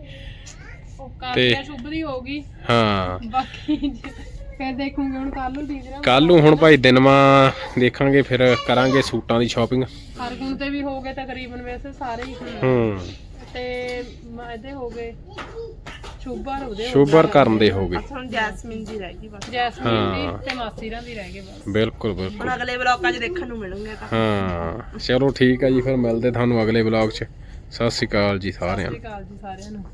ਉਹ ਕਰਕੇ ਸ਼ੁਭ ਦੀ ਹੋ ਗਈ। ਹਾਂ। ਬਾਕੀ ਫਿਰ ਦੇਖੂਗੇ ਹੁਣ ਕੱਲ ਨੂੰ ਦੀਦੀ ਨਾਲ ਕੱਲ ਨੂੰ ਹੁਣ ਭਾਈ ਦਿਨਵਾ ਦੇਖਾਂਗੇ ਫਿਰ ਕਰਾਂਗੇ ਸੂਟਾਂ ਦੀ ਸ਼ਾਪਿੰਗ ਹਰ ਗੁਣ ਤੇ ਵੀ ਹੋ ਗਏ ਤਕਰੀਬਨ ਵੈਸੇ ਸਾਰੇ ਹੀ। ਹੂੰ। ਤੇ ਮ- ਇਹਦੇ ਹੋ ਗਏ। ਸ਼ੁਭਰ ਉਹਦੇ ਹੋ ਸ਼ੁਭਰ ਕਰਨ ਦੇ ਹੋ ਗਏ। ਹੁਣ ਜੈਸਮਿਨ ਜੀ ਰਹਿ ਗਈ ਬਸ। ਗਏ। ਜੈਸਮੀਨ ਹਾਂ। ਦੀ ਤੇ ਮਾਸੀ ਰਾਂ ਦੀ ਰਹਿ ਗਏ ਬਸ। ਬਿਲਕੁਲ ਬਿਲਕੁਲ। ਹੁਣ ਅਗਲੇ ਬਲੌਕਾਂ 'ਚ ਦੇਖਣ ਨੂੰ ਮਿਲਣਗੇ ਤਾਂ। ਹਾਂ। ਚਲੋ ਠੀਕ ਹੈ ਜੀ ਫਿਰ ਮਿਲਦੇ ਤੁਹਾਨੂੰ ਅਗਲੇ ਵਲੌਗ 'ਚ। ਸਤਿ ਸ਼੍ਰੀ ਅਕਾਲ ਜੀ ਸਤਿ ਸਾਰਿਆਂ ਸ਼੍ਰੀ ਨੂੰ ਅਕਾਲ ਜੀ ਸਾਰਿਆਂ ਨੂੰ।